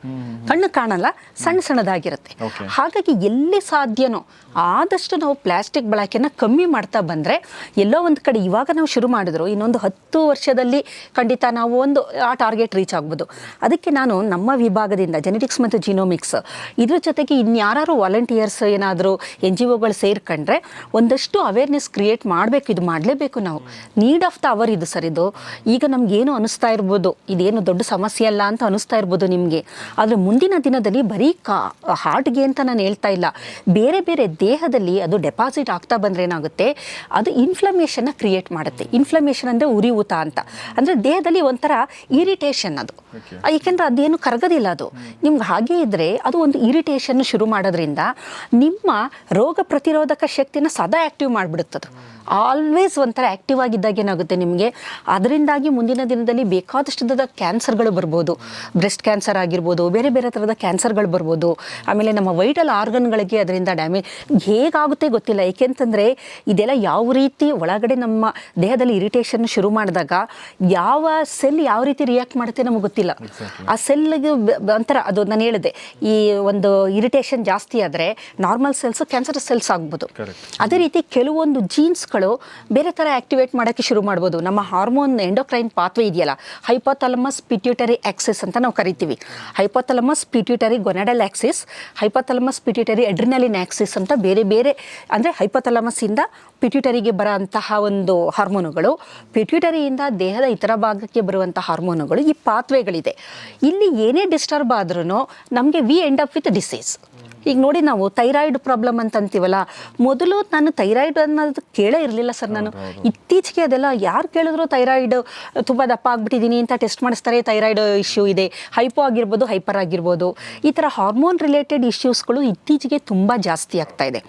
S2: ಕಣ್ಣು ಕಾಣಲ್ಲ ಸಣ್ಣ ಸಣ್ಣದಾಗಿರುತ್ತೆ. ಹಾಗಾಗಿ ಎಲ್ಲಿ ಸಾಧ್ಯನೋ ಆದಷ್ಟು ನಾವು ಪ್ಲಾಸ್ಟಿಕ್ ಬಳಕೆನ ಕಮ್ಮಿ ಮಾಡ್ತಾ ಬಂದರೆ ಎಲ್ಲೋ ಒಂದು ಕಡೆ ಇವಾಗ ನಾವು ಶುರು ಮಾಡಿದ್ರು ಇನ್ನೊಂದು ಹತ್ತು ವರ್ಷದಲ್ಲಿ ಖಂಡಿತ ನಾವು ಒಂದು ಆ ಟಾರ್ಗೆಟ್ ರೀಚ್ ಆಗ್ಬೋದು. ಅದಕ್ಕೆ ನಾನು ನಮ್ಮ ವಿಭಾಗದಿಂದ ಜೆನೆಟಿಕ್ಸ್ ಮತ್ತು ಜಿನೋಮಿಕ್ಸ್ ಇದ್ರ ಜೊತೆಗೆ ಇನ್ಯಾರು ವಾಲಂಟಿಯರ್ಸ್ ಏನಾದರೂ ಎನ್ ಜಿ ಒಗಳು ಸೇರ್ಕೊಂಡ್ರೆ ಒಂದಷ್ಟು ಅವೇರ್ನೆಸ್ ಕ್ರಿಯೇಟ್ ಮಾಡಬೇಕು ಇದು ಮಾಡಲೇಬೇಕು ನಾವು. ನೀಡ್ ಆಫ್ ದ ಅವರ್ ಇದು ಸರ್ ಇದು. ಈಗ ನಮಗೇನು ಅನಿಸ್ತಾ ಇರ್ಬೋದು ಇದೇನು ದೊಡ್ಡ ಸಮಸ್ಯೆ ಅಲ್ಲ ಅಂತ ಅನಿಸ್ತಾ ಇರ್ಬೋದು ನಿಮಗೆ. ಆದರೆ ಮುಂದಿನ ದಿನದಲ್ಲಿ ಬರೀ ಕಾ ಹಾರ್ಟ್ಗೆ ಅಂತ ನಾನು ಹೇಳ್ತಾ ಇಲ್ಲ. ಬೇರೆ ಬೇರೆ ದೇಹದಲ್ಲಿ ಅದು ಡೆಪಾಸಿಟ್ ಆಗ್ತಾ ಬಂದರೆ ಏನಾಗುತ್ತೆ? ಅದು ಇನ್ಫ್ಲಮೇಷನ್ನ ಕ್ರಿಯೇಟ್ ಮಾಡುತ್ತೆ. ಇನ್ಫ್ಲಮೇಷನ್ ಅಂದರೆ ಉರಿಯೂತ ಅಂತ. ಅಂದರೆ ದೇಹದಲ್ಲಿ ಒಂಥರ ಇರಿಟೇಷನ್ ಅದು. ಏಕೆಂದರೆ ಅದೇನು ಕರಗೋದಿಲ್ಲ ಅದು. ನಿಮ್ಗೆ ಹಾಗೆ ಇದ್ದರೆ ಅದು ಒಂದು ಇರಿಟೇಷನ್ ಶುರು ಮಾಡೋದ್ರಿಂದ ನಿಮ್ಮ ರೋಗ ಪ್ರತಿರೋಧಕ ಶಕ್ತಿನ ಸದಾ ಆ್ಯಕ್ಟಿವ್ ಮಾಡಿಬಿಡುತ್ತದು. ಆಲ್ವೇಸ್ ಒಂಥರ ಆ್ಯಕ್ಟಿವ್ ಆಗಿದ್ದಾಗ ಏನಾಗುತ್ತೆ ನಿಮಗೆ? ಅದರಿಂದಾಗಿ ಮುಂದಿನ ದಿನದಲ್ಲಿ ಬೇಕಾದಷ್ಟು ಕ್ಯಾನ್ಸರ್ ಕ್ಯಾನ್ಸರ್ಗಳು ಬರ್ಬೋದು ಬ್ರೆಸ್ಟ್ ಕ್ಯಾನ್ಸರ್ ಆಗಿರ್ಬೋದು ಬೇರೆ ಬೇರೆ ಥರದ ಕ್ಯಾನ್ಸರ್ಗಳು ಬರ್ಬೋದು. ಆಮೇಲೆ ನಮ್ಮ ವೈಟಲ್ ಆರ್ಗನ್ಗಳಿಗೆ ಅದರಿಂದ ಡ್ಯಾಮೇಜ್ ಹೇಗಾಗುತ್ತೆ ಗೊತ್ತಿಲ್ಲ. ಏಕೆಂತಂದರೆ ಇದೆಲ್ಲ ಯಾವ ರೀತಿ ಒಳಗಡೆ ನಮ್ಮ ದೇಹದಲ್ಲಿ ಇರಿಟೇಷನ್ ಶುರು ಮಾಡಿದಾಗ ಯಾವ ಸೆಲ್ ಯಾವ ರೀತಿ ರಿಯಾಕ್ಟ್ ಮಾಡುತ್ತೆ ನಮಗೆ ಗೊತ್ತಿಲ್ಲ. ಆ ಸೆಲ್ಗೆ ಒಂಥರ ಅದು ನಾನು ಹೇಳಿದೆ ಈ ಒಂದು ಇರಿಟೇಷನ್ ಜಾಸ್ತಿ ಆದರೆ ನಾರ್ಮಲ್ ಸೆಲ್ಸ್ ಕ್ಯಾನ್ಸರ್ ಸೆಲ್ಸ್ ಆಗ್ಬೋದು. ಅದೇ ರೀತಿ ಕೆಲವೊಂದು ಜೀನ್ಸ್ಗಳು ಬೇರೆ ಥರ ಆಕ್ಟಿವೇಟ್ ಮಾಡೋಕ್ಕೆ ಶುರು ಮಾಡ್ಬೋದು. ನಮ್ಮ ಹಾರ್ಮೋನ್ ಎಂಡೋಕ್ರೈನ್ ಪಾತ್ವೆ ಇದೆಯಲ್ಲ ಹೈಪೋಥಲಮಸ್ ಪಿಟ್ಯೂಟರಿ ಆಕ್ಸಿಸ್ ಅಂತ ನಾವು ಕರಿತೀವಿ. Hypothalamus pituitary gonadal axis hypothalamus pituitary adrenaline axis ಅಂತ ಬೇರೆ ಬೇರೆ, ಅಂದರೆ ಹೈಪೋಥಲಮಸ್ಸಿಂದ ಪಿಟ್ಯೂಟರಿಗೆ ಬರೋ ಅಂತಹ ಒಂದು ಹಾರ್ಮೋನುಗಳು ಪಿಟ್ಯೂಟರಿಯಿಂದ ದೇಹದ ಇತರ ಭಾಗಕ್ಕೆ ಬರುವಂಥ ಹಾರ್ಮೋನುಗಳು ಈ ಪಾತ್ವೆಗಳಿದೆ ಇಲ್ಲಿ ಏನೇ ಡಿಸ್ಟರ್ಬ್ ಆದ್ರೂ ನಮಗೆ we end up with disease ಈಗ ನೋಡಿ ನಾವು ಥೈರಾಯ್ಡ್ ಪ್ರಾಬ್ಲಮ್ ಅಂತ ಅಂತೀವಲ್ಲ ಮೊದಲು ನಾನು ಥೈರಾಯ್ಡ್ ಅನ್ನೋದು ಕೇಳೇ ಇರಲಿಲ್ಲ ಸರ್ ನಾನು. ಇತ್ತೀಚೆಗೆ ಅದೆಲ್ಲ ಯಾರು ಕೇಳಿದ್ರು ಥೈರಾಯ್ಡ್ ತುಂಬ ದಪ್ಪ ಆಗ್ಬಿಟ್ಟಿದ್ದೀನಿ ಅಂತ ಟೆಸ್ಟ್ ಮಾಡಿಸ್ತಾರೆ ಥೈರಾಯ್ಡ್ ಇಶ್ಯೂ ಇದೆ. ಹೈಪೋ ಆಗಿರ್ಬೋದು ಹೈಪರ್ ಆಗಿರ್ಬೋದು. ಈ ಥರ ಹಾರ್ಮೋನ್ ರಿಲೇಟೆಡ್ ಇಶ್ಯೂಸ್ಗಳು ಇತ್ತೀಚೆಗೆ ತುಂಬ ಜಾಸ್ತಿ ಆಗ್ತಾ ಇದೆ.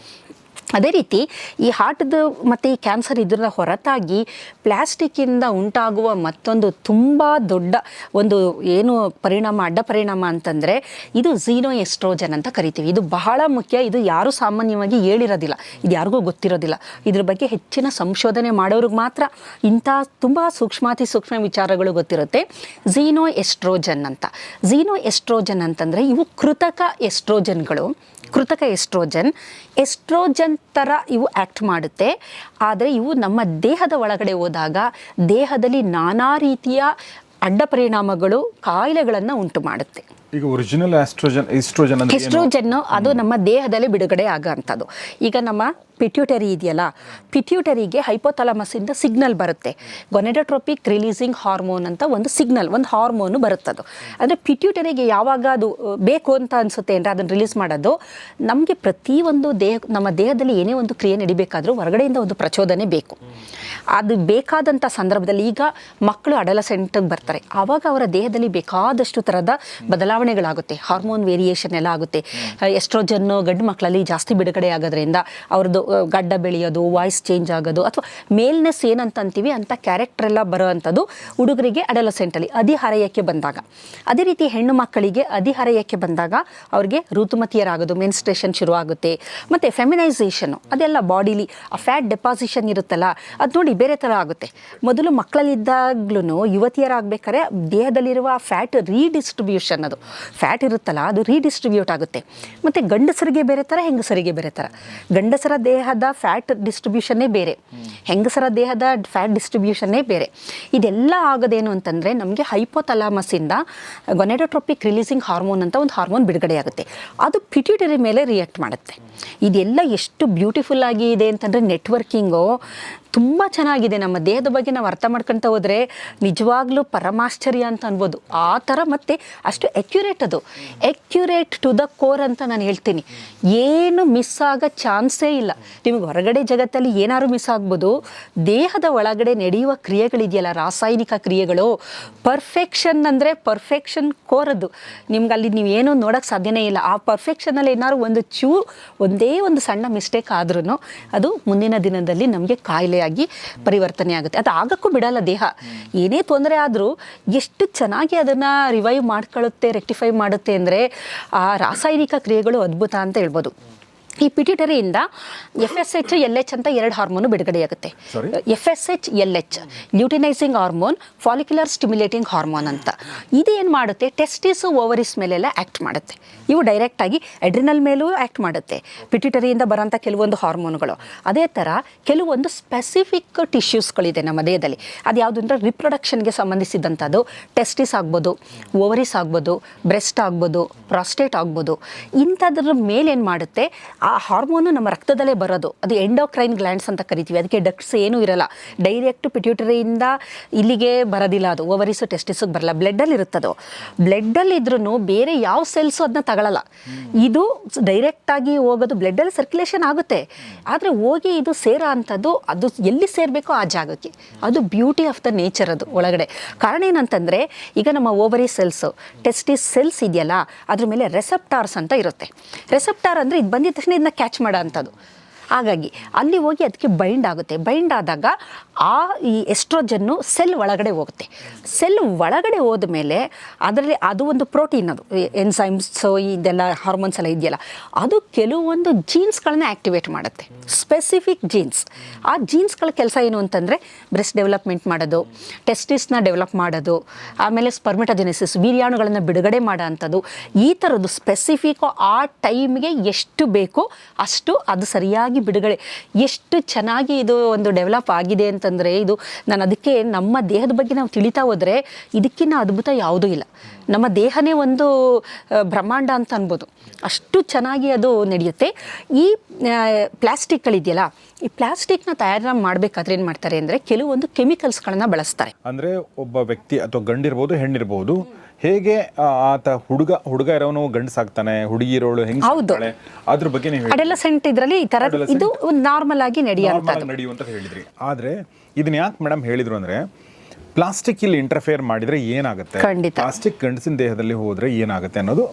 S2: ಅದೇ ರೀತಿ ಈ ಹಾರ್ಟ್ದು ಮತ್ತು ಈ ಕ್ಯಾನ್ಸರ್ ಇದರ ಹೊರತಾಗಿ ಪ್ಲ್ಯಾಸ್ಟಿಕ್ಕಿಂದ ಉಂಟಾಗುವ ಮತ್ತೊಂದು ತುಂಬ ದೊಡ್ಡ ಒಂದು ಏನು ಪರಿಣಾಮ, ಅಡ್ಡ ಪರಿಣಾಮ ಅಂತಂದರೆ ಇದು ಝೀನೋ ಎಸ್ಟ್ರೋಜನ್ ಅಂತ ಕರಿತೀವಿ. ಇದು ಬಹಳ ಮುಖ್ಯ. ಇದು ಯಾರೂ ಸಾಮಾನ್ಯವಾಗಿ ಹೇಳಿರೋದಿಲ್ಲ. ಇದು ಯಾರಿಗೂ ಗೊತ್ತಿರೋದಿಲ್ಲ. ಇದ್ರ ಬಗ್ಗೆ ಹೆಚ್ಚಿನ ಸಂಶೋಧನೆ ಮಾಡೋರಿಗೆ ಮಾತ್ರ ಇಂಥ ತುಂಬ ಸೂಕ್ಷ್ಮಾತಿ ಸೂಕ್ಷ್ಮ ವಿಚಾರಗಳು ಗೊತ್ತಿರುತ್ತೆ. ಝೀನೋ ಎಸ್ಟ್ರೋಜನ್ ಅಂತ. ಝೀನೋ ಎಸ್ಟ್ರೋಜನ್ ಅಂತಂದರೆ ಇವು ಕೃತಕ ಎಸ್ಟ್ರೋಜನ್ಗಳು ಕೃತಕ ಎಸ್ಟ್ರೋಜನ್. ಎಸ್ಟ್ರೋಜನ್ ಥರ ಇವು ಆ್ಯಕ್ಟ್ ಮಾಡುತ್ತೆ. ಆದರೆ ಇವು ನಮ್ಮ ದೇಹದ ಒಳಗಡೆ ಹೋದಾಗ ದೇಹದಲ್ಲಿ ನಾನಾ ರೀತಿಯ ಅಡ್ಡ ಪರಿಣಾಮಗಳು ಕಾಯಿಲೆಗಳನ್ನು ಉಂಟು ಮಾಡುತ್ತೆ
S1: ಈಗ ಒರಿಜಿನಲ್ ಆಸ್ಟ್ರೋಜನ್ ಈಸ್ಟ್ರೋಜನ್ ಅಂದ್ರೆ?
S2: ಎಸ್ಟ್ರೋಜನ್ನು ಅದು ನಮ್ಮ ದೇಹದಲ್ಲಿ ಬಿಡುಗಡೆ ಆಗೋಂಥದ್ದು. ಈಗ ನಮ್ಮ ಪಿಟ್ಯೂಟರಿ ಇದೆಯಲ್ಲ ಪಿಟ್ಯೂಟರಿಗೆ ಹೈಪೋಥಲಮಸಿಂದ ಸಿಗ್ನಲ್ ಬರುತ್ತೆ. ಗೊನೆಡೋಟ್ರೋಪಿಕ್ ರಿಲೀಸಿಂಗ್ ಹಾರ್ಮೋನ್ ಅಂತ ಒಂದು ಸಿಗ್ನಲ್ ಒಂದು ಹಾರ್ಮೋನು ಬರುತ್ತದು. ಅಂದರೆ ಪಿಟ್ಯೂಟರಿಗೆ ಯಾವಾಗ ಅದು ಬೇಕು ಅಂತ ಅನಿಸುತ್ತೆ ಅಂದರೆ ಅದನ್ನು ರಿಲೀಸ್ ಮಾಡೋದು ನಮಗೆ ಪ್ರತಿಯೊಂದು ದೇಹ ನಮ್ಮ ದೇಹದಲ್ಲಿ ಏನೇ ಒಂದು ಕ್ರಿಯೆ ನಡಿಬೇಕಾದ್ರೂ ಹೊರಗಡೆಯಿಂದ ಒಂದು ಪ್ರಚೋದನೆ ಬೇಕು. ಅದು ಬೇಕಾದಂಥ ಸಂದರ್ಭದಲ್ಲಿ ಈಗ ಮಕ್ಕಳು ಅಡಲಸೆಂಟಿಗೆ ಬರ್ತಾರೆ. ಆವಾಗ ಅವರ ದೇಹದಲ್ಲಿ ಬೇಕಾದಷ್ಟು ಥರದ ಬದಲಾವಣೆಗಳಾಗುತ್ತೆ ಹಾರ್ಮೋನ್ ವೇರಿಯೇಷನ್ ಎಲ್ಲ ಆಗುತ್ತೆ. ಎಸ್ಟ್ರೋಜನ್ ಗಂಡು ಮಕ್ಕಳಲ್ಲಿ ಜಾಸ್ತಿ ಬಿಡುಗಡೆ ಆಗೋದ್ರಿಂದ ಅವ್ರದ್ದು ಗಡ್ಡ ಬೆಳೆಯೋದು ವಾಯ್ಸ್ ಚೇಂಜ್ ಆಗೋದು ಅಥವಾ ಮೇಲ್ನೆಸ್ ಏನಂತ ಅಂತೀವಿ ಅಂತ ಕ್ಯಾರೆಕ್ಟರ್ ಎಲ್ಲ ಬರೋವಂಥದ್ದು ಹುಡುಗರಿಗೆ ಅಡಲಸೆಂಟಲ್ಲಿ ಅಧಿಹರೆಯಕ್ಕೆ ಬಂದಾಗ. ಅದೇ ರೀತಿ ಹೆಣ್ಣು ಮಕ್ಕಳಿಗೆ ಅಧಿಹರೆಯಕ್ಕೆ ಬಂದಾಗ ಅವ್ರಿಗೆ ಋತುಮತಿಯರಾಗೋದು ಮೆನ್ಸ್ಟ್ರೇಷನ್ ಶುರು ಆಗುತ್ತೆ ಮತ್ತು ಫೆಮಿನೈಸೇಷನ್ನು ಅದೆಲ್ಲ ಬಾಡಿಲಿ ಆ ಫ್ಯಾಟ್ ಡೆಪಾಸಿಷನ್ ಇರುತ್ತಲ್ಲ, ಅದು ನೋಡಿ ಬೇರೆ ಥರ ಆಗುತ್ತೆ. ಮೊದಲು ಮಕ್ಕಳಲ್ಲಿದ್ದಾಗ್ಲೂ ಯುವತಿಯರಾಗಬೇಕಾದ್ರೆ ದೇಹದಲ್ಲಿರುವ ಫ್ಯಾಟ್ ರೀಡಿಸ್ಟ್ರಿಬ್ಯೂಷನ್ ಅದು. ಫ್ಯಾಟ್ ಇರುತ್ತಲ್ಲ, ಅದು ರೀಡಿಸ್ಟ್ರಿಬ್ಯೂಟ್ ಆಗುತ್ತೆ. ಮತ್ತು ಗಂಡಸರಿಗೆ ಬೇರೆ ಥರ ಹೆಂಗಸರಿಗೆ ಬೇರೆ ಥರ ಗಂಡಸರ ದೇಹದ ಫ್ಯಾಟ್ ಡಿಸ್ಟ್ರಿಬ್ಯೂಷನ್ನೇ ಬೇರೆ. ಹೆಂಗಸರ ದೇಹದ ಫ್ಯಾಟ್ ಡಿಸ್ಟ್ರಿಬ್ಯೂಷನ್ನೇ ಬೇರೆ. ಇದೆಲ್ಲ ಆಗೋದೇನು ಅಂತಂದರೆ, ನಮಗೆ ಹೈಪೋಥಲಾಮಸಿಂದ ಗೊನೆಡೋಟ್ರೋಪಿಕ್ ರಿಲೀಸಿಂಗ್ ಹಾರ್ಮೋನ್ ಅಂತ ಒಂದು ಹಾರ್ಮೋನ್ ಬಿಡುಗಡೆ ಆಗುತ್ತೆ. ಅದು ಪಿಟ್ಯೂಟರಿ ಮೇಲೆ ರಿಯಾಕ್ಟ್ ಮಾಡುತ್ತೆ. ಇದೆಲ್ಲ ಎಷ್ಟು ಬ್ಯೂಟಿಫುಲ್ ಆಗಿ ಇದೆ ಅಂತಂದರೆ ನೆಟ್ವರ್ಕಿಂಗು ತುಂಬ ಚೆನ್ನಾಗಿದೆ. ನಮ್ಮ ದೇಹದ ಬಗ್ಗೆ ನಾವು ಅರ್ಥ ಮಾಡ್ಕೊಳ್ತಾ ಹೋದರೆ ನಿಜವಾಗ್ಲೂ ಪರಮಾಶ್ಚರ್ಯ ಅಂತ ಅನ್ಬೋದು. ಆ ಥರ ಮತ್ತು ಅಷ್ಟು ಎಕ್ಯುರೇಟ್ ಅದು. ಎಕ್ಯುರೇಟ್ ಟು ದ ಕೋರ್ ಅಂತ ನಾನು ಹೇಳ್ತೀನಿ. ಏನು ಮಿಸ್ ಆಗೋ ಚಾನ್ಸೇ ಇಲ್ಲ. ನಿಮಗೆ ಹೊರಗಡೆ ಜಗತ್ತಲ್ಲಿ ಏನಾದ್ರು ಮಿಸ್ ಆಗ್ಬೋದು. ದೇಹದ ಒಳಗಡೆ ನಡೆಯುವ ಕ್ರಿಯೆಗಳಿದೆಯಲ್ಲ, ರಾಸಾಯನಿಕ ಕ್ರಿಯೆಗಳು ಪರ್ಫೆಕ್ಷನ್ ಅಂದರೆ ಪರ್ಫೆಕ್ಷನ್ ಕೋರದ್ದು ನಿಮ್ಗೆ ಅಲ್ಲಿ ನೀವು ಏನೂ ನೋಡೋಕ್ಕೆ ಸಾಧ್ಯನೇ ಇಲ್ಲ. ಆ ಪರ್ಫೆಕ್ಷನಲ್ಲಿ ಏನಾದ್ರು ಒಂದು ಚೂ, ಒಂದೇ ಒಂದು ಸಣ್ಣ ಮಿಸ್ಟೇಕ್ ಆದ್ರೂ ಅದು ಮುಂದಿನ ದಿನದಲ್ಲಿ ನಮಗೆ ಕಾಯಿಲೆಯಾಗಿ ಪರಿವರ್ತನೆ ಆಗುತ್ತೆ. ಅದು ಆಗಕ್ಕೂ ಬಿಡಲ್ಲ ದೇಹ. ಏನೇ ತೊಂದರೆ ಆದರೂ ಎಷ್ಟು ಚೆನ್ನಾಗಿ ಅದನ್ನು ರಿವೈವ್ ಮಾಡ್ಕೊಳ್ಳುತ್ತೆ ರೆಕ್ಟಿಫೈ ಮಾಡುತ್ತೆ ಅಂದರೆ ಆ ರಾಸಾಯನಿಕ ಕ್ರಿಯೆಗಳು ಅದ್ಭುತ ಅಂತ ಹೇಳ್ಬೋದು. ಈ ಪಿಟಿಟರಿಯಿಂದ F S H L H ಅಂತ ಎರಡು hormone ಬಿಡುಗಡೆಯಾಗುತ್ತೆ F S H L H luteinizing hormone follicular stimulating hormone ಅಂತ. ಇದು ಏನು ಮಾಡುತ್ತೆ? ಟೆಸ್ಟಿಸ್ ಓವರಿಸ್ ಮೇಲೆಲ್ಲ ಆ್ಯಕ್ಟ್ ಮಾಡುತ್ತೆ. ಇವು ಡೈರೆಕ್ಟಾಗಿ ಎಡ್ರಿನಲ್ ಮೇಲೂ ಆ್ಯಕ್ಟ್ ಮಾಡುತ್ತೆ. ಪಿಟಿಟರಿಯಿಂದ ಬರೋಂಥ ಕೆಲವೊಂದು ಹಾರ್ಮೋನ್ಗಳು. ಅದೇ ಥರ ಕೆಲವೊಂದು ಸ್ಪೆಸಿಫಿಕ್ ಟಿಶ್ಯೂಸ್ಗಳಿದೆ ನಮ್ಮ ದೇಹದಲ್ಲಿ. ಅದು ಯಾವುದು ಅಂದರೆ ರಿಪ್ರೊಡಕ್ಷನ್ಗೆ ಸಂಬಂಧಿಸಿದಂಥದ್ದು. ಟೆಸ್ಟಿಸ್ ಆಗ್ಬೋದು ಓವರಿಸ್ ಆಗ್ಬೋದು ಬ್ರೆಸ್ಟ್ ಆಗ್ಬೋದು ಪ್ರಾಸ್ಟೇಟ್ ಆಗ್ಬೋದು. ಇಂಥದ್ರ ಮೇಲೇನು ಮಾಡುತ್ತೆ? ಆ ಹಾರ್ಮೋನು ನಮ್ಮ ರಕ್ತದಲ್ಲೇ ಬರೋದು. ಅದು ಎಂಡೋಕ್ರೈನ್ ಗ್ಲ್ಯಾಂಡ್ಸ್ ಅಂತ ಕರಿತೀವಿ. ಅದಕ್ಕೆ ಡಕ್ಟ್ಸ್ ಏನೂ ಇರಲ್ಲ. ಡೈರೆಕ್ಟ್ ಪಿಟ್ಯೂಟರಿಯಿಂದ ಇಲ್ಲಿಗೆ ಬರೋದಿಲ್ಲ ಅದು. ಓವರಿಸು ಟೆಸ್ಟಿಸಿಗೆ ಬರಲ್ಲ. ಬ್ಲಡ್ಡಲ್ಲಿ ಇರುತ್ತದು. ಬ್ಲಡ್ಡಲ್ಲಿ ಇದ್ರೂ ಬೇರೆ ಯಾವ ಸೆಲ್ಸು ಅದನ್ನ ತಗೊಳ್ಳಲ್ಲ ಇದು ಡೈರೆಕ್ಟಾಗಿ ಹೋಗೋದು ಬ್ಲಡ್ಡಲ್ಲಿ ಸರ್ಕ್ಯುಲೇಷನ್ ಆಗುತ್ತೆ. ಆದರೆ ಹೋಗಿ ಇದು ಸೇರೋ ಅಂಥದ್ದು, ಅದು ಎಲ್ಲಿ ಸೇರಬೇಕೋ ಆ ಜಾಗಕ್ಕೆ. ಅದು ಬ್ಯೂಟಿ ಆಫ್ ದ ನೇಚರ್ ಅದು ಒಳಗಡೆ. ಕಾರಣ ಏನಂತಂದರೆ, ಈಗ ನಮ್ಮ ಓವರಿ ಸೆಲ್ಸು ಟೆಸ್ಟಿಸ್ ಸೆಲ್ಸ್ ಇದೆಯಲ್ಲ, ಅದ್ರ ಮೇಲೆ ರೆಸೆಪ್ಟಾರ್ಸ್ ಅಂತ ಇರುತ್ತೆ. ರೆಸೆಪ್ಟಾರ್ ಅಂದರೆ ಇದು ಬಂದಿದ ಇದನ್ನ ಕ್ಯಾಚ್ ಮಾಡೋ ಅಂಥದ್ದು. ಹಾಗಾಗಿ ಅಲ್ಲಿ ಹೋಗಿ ಅದಕ್ಕೆ ಬೈಂಡ್ ಆಗುತ್ತೆ. ಬೈಂಡ್ ಆದಾಗ ಆ ಈ ಎಸ್ಟ್ರೋಜನ್ನು ಸೆಲ್ ಒಳಗಡೆ ಹೋಗುತ್ತೆ. ಸೆಲ್ ಒಳಗಡೆ ಹೋದ ಮೇಲೆ ಅದರಲ್ಲಿ ಅದು ಒಂದು ಪ್ರೋಟೀನ್ ಅದು. ಎನ್ಸೈಮ್ಸ್ ಇದೆಲ್ಲ ಹಾರ್ಮೋನ್ಸ್ ಎಲ್ಲ ಇದೆಯಲ್ಲ. ಅದು ಕೆಲವೊಂದು ಜೀನ್ಸ್ಗಳನ್ನ ಆ್ಯಕ್ಟಿವೇಟ್ ಮಾಡುತ್ತೆ. ಸ್ಪೆಸಿಫಿಕ್ ಜೀನ್ಸ್ ಆ ಜೀನ್ಸ್ಗಳ ಕೆಲಸ ಏನು ಅಂತಂದರೆ ಬ್ರೆಸ್ಟ್ ಡೆವಲಪ್ಮೆಂಟ್ ಮಾಡೋದು, ಟೆಸ್ಟಿಸ್ನ ಡೆವಲಪ್ ಮಾಡೋದು, ಆಮೇಲೆ ಸ್ಪರ್ಮಿಟಜೆನೆಸಿಸ್ ವೀರ್ಯಾಣುಗಳನ್ನು ಬಿಡುಗಡೆ ಮಾಡೋ ಅಂಥದ್ದು ಈ ಥರದ್ದು ಸ್ಪೆಸಿಫಿಕ್ ಆ ಟೈಮ್ಗೆ ಎಷ್ಟು ಬೇಕೋ ಅಷ್ಟು ಅದು ಸರಿಯಾಗಿ ಬಿಡುಗಡೆ, ಎಷ್ಟು ಚೆನ್ನಾಗಿ ಇದು ಒಂದು ಡೆವಲಪ್ ಆಗಿದೆ ಅಂತಂದರೆ ಇದು ನಾನು ಅದಕ್ಕೆ ನಮ್ಮ ದೇಹದ ಬಗ್ಗೆ ನಾವು ತಿಳಿತಾ ಹೋದರೆ ಇದಕ್ಕಿನ್ನ ಅದ್ಭುತ ಯಾವುದೂ ಇಲ್ಲ. ನಮ್ಮ ದೇಹನೇ ಒಂದು ಬ್ರಹ್ಮಾಂಡ ಅಂತ ಅನ್ಬೋದು. ಅಷ್ಟು ಚೆನ್ನಾಗಿ ಅದು ನಡೆಯುತ್ತೆ. ಈ ಪ್ಲಾಸ್ಟಿಕ್ಗಳಿದೆಯಲ್ಲ ಈ ಪ್ಲಾಸ್ಟಿಕ್ನ ತಯಾರು ಮಾಡಬೇಕಾದ್ರೆ ಏನು ಮಾಡ್ತಾರೆ ಅಂದರೆ ಕೆಲವೊಂದು ಕೆಮಿಕಲ್ಸ್ಗಳನ್ನ ಬಳಸ್ತಾರೆ.
S1: ಅಂದ್ರೆ ಒಬ್ಬ ವ್ಯಕ್ತಿ ಅಥವಾ ಗಂಡಿರ್ಬೋದು ಹೆಣ್ಣಿರ್ಬೋದು ಹೇಗೆ ಆತ ಹುಡುಗ ಹುಡುಗ ಇರೋನು ಗಂಡಸಾಗ್ತಾನೆ ಹುಡುಗಿ ಇರೋಳು ಹೆಂಗ್
S2: ಹೌದು.
S1: ಅದ್ರ ಬಗ್ಗೆ ನೀವು
S2: ಇದರಲ್ಲಿ ಈ
S1: ತರ
S2: ಇದು ನಾರ್ಮಲ್ ಆಗಿ
S1: ನಡೆಯುವಂತ ಹೇಳಿದ್ರಿ. ಆದ್ರೆ ಇದನ್ನ ಯಾಕೆ ಮೇಡಮ್ ಹೇಳಿದ್ರು ಅಂದ್ರೆ ಪ್ಲಾಸ್ಟಿಕ್ ಇಲ್ಲಿ ಇಂಟರ್ಫಿಯರ್ ಮಾಡಿದ್ರೆ ಏನಾಗುತ್ತೆ? ಪ್ಲಾಸ್ಟಿಕ್ ಗಂಡಸಿನ ದೇಹದಲ್ಲಿ ಹೋದ್ರೆ ಏನಾಗುತ್ತೆ ಅನ್ನೋದು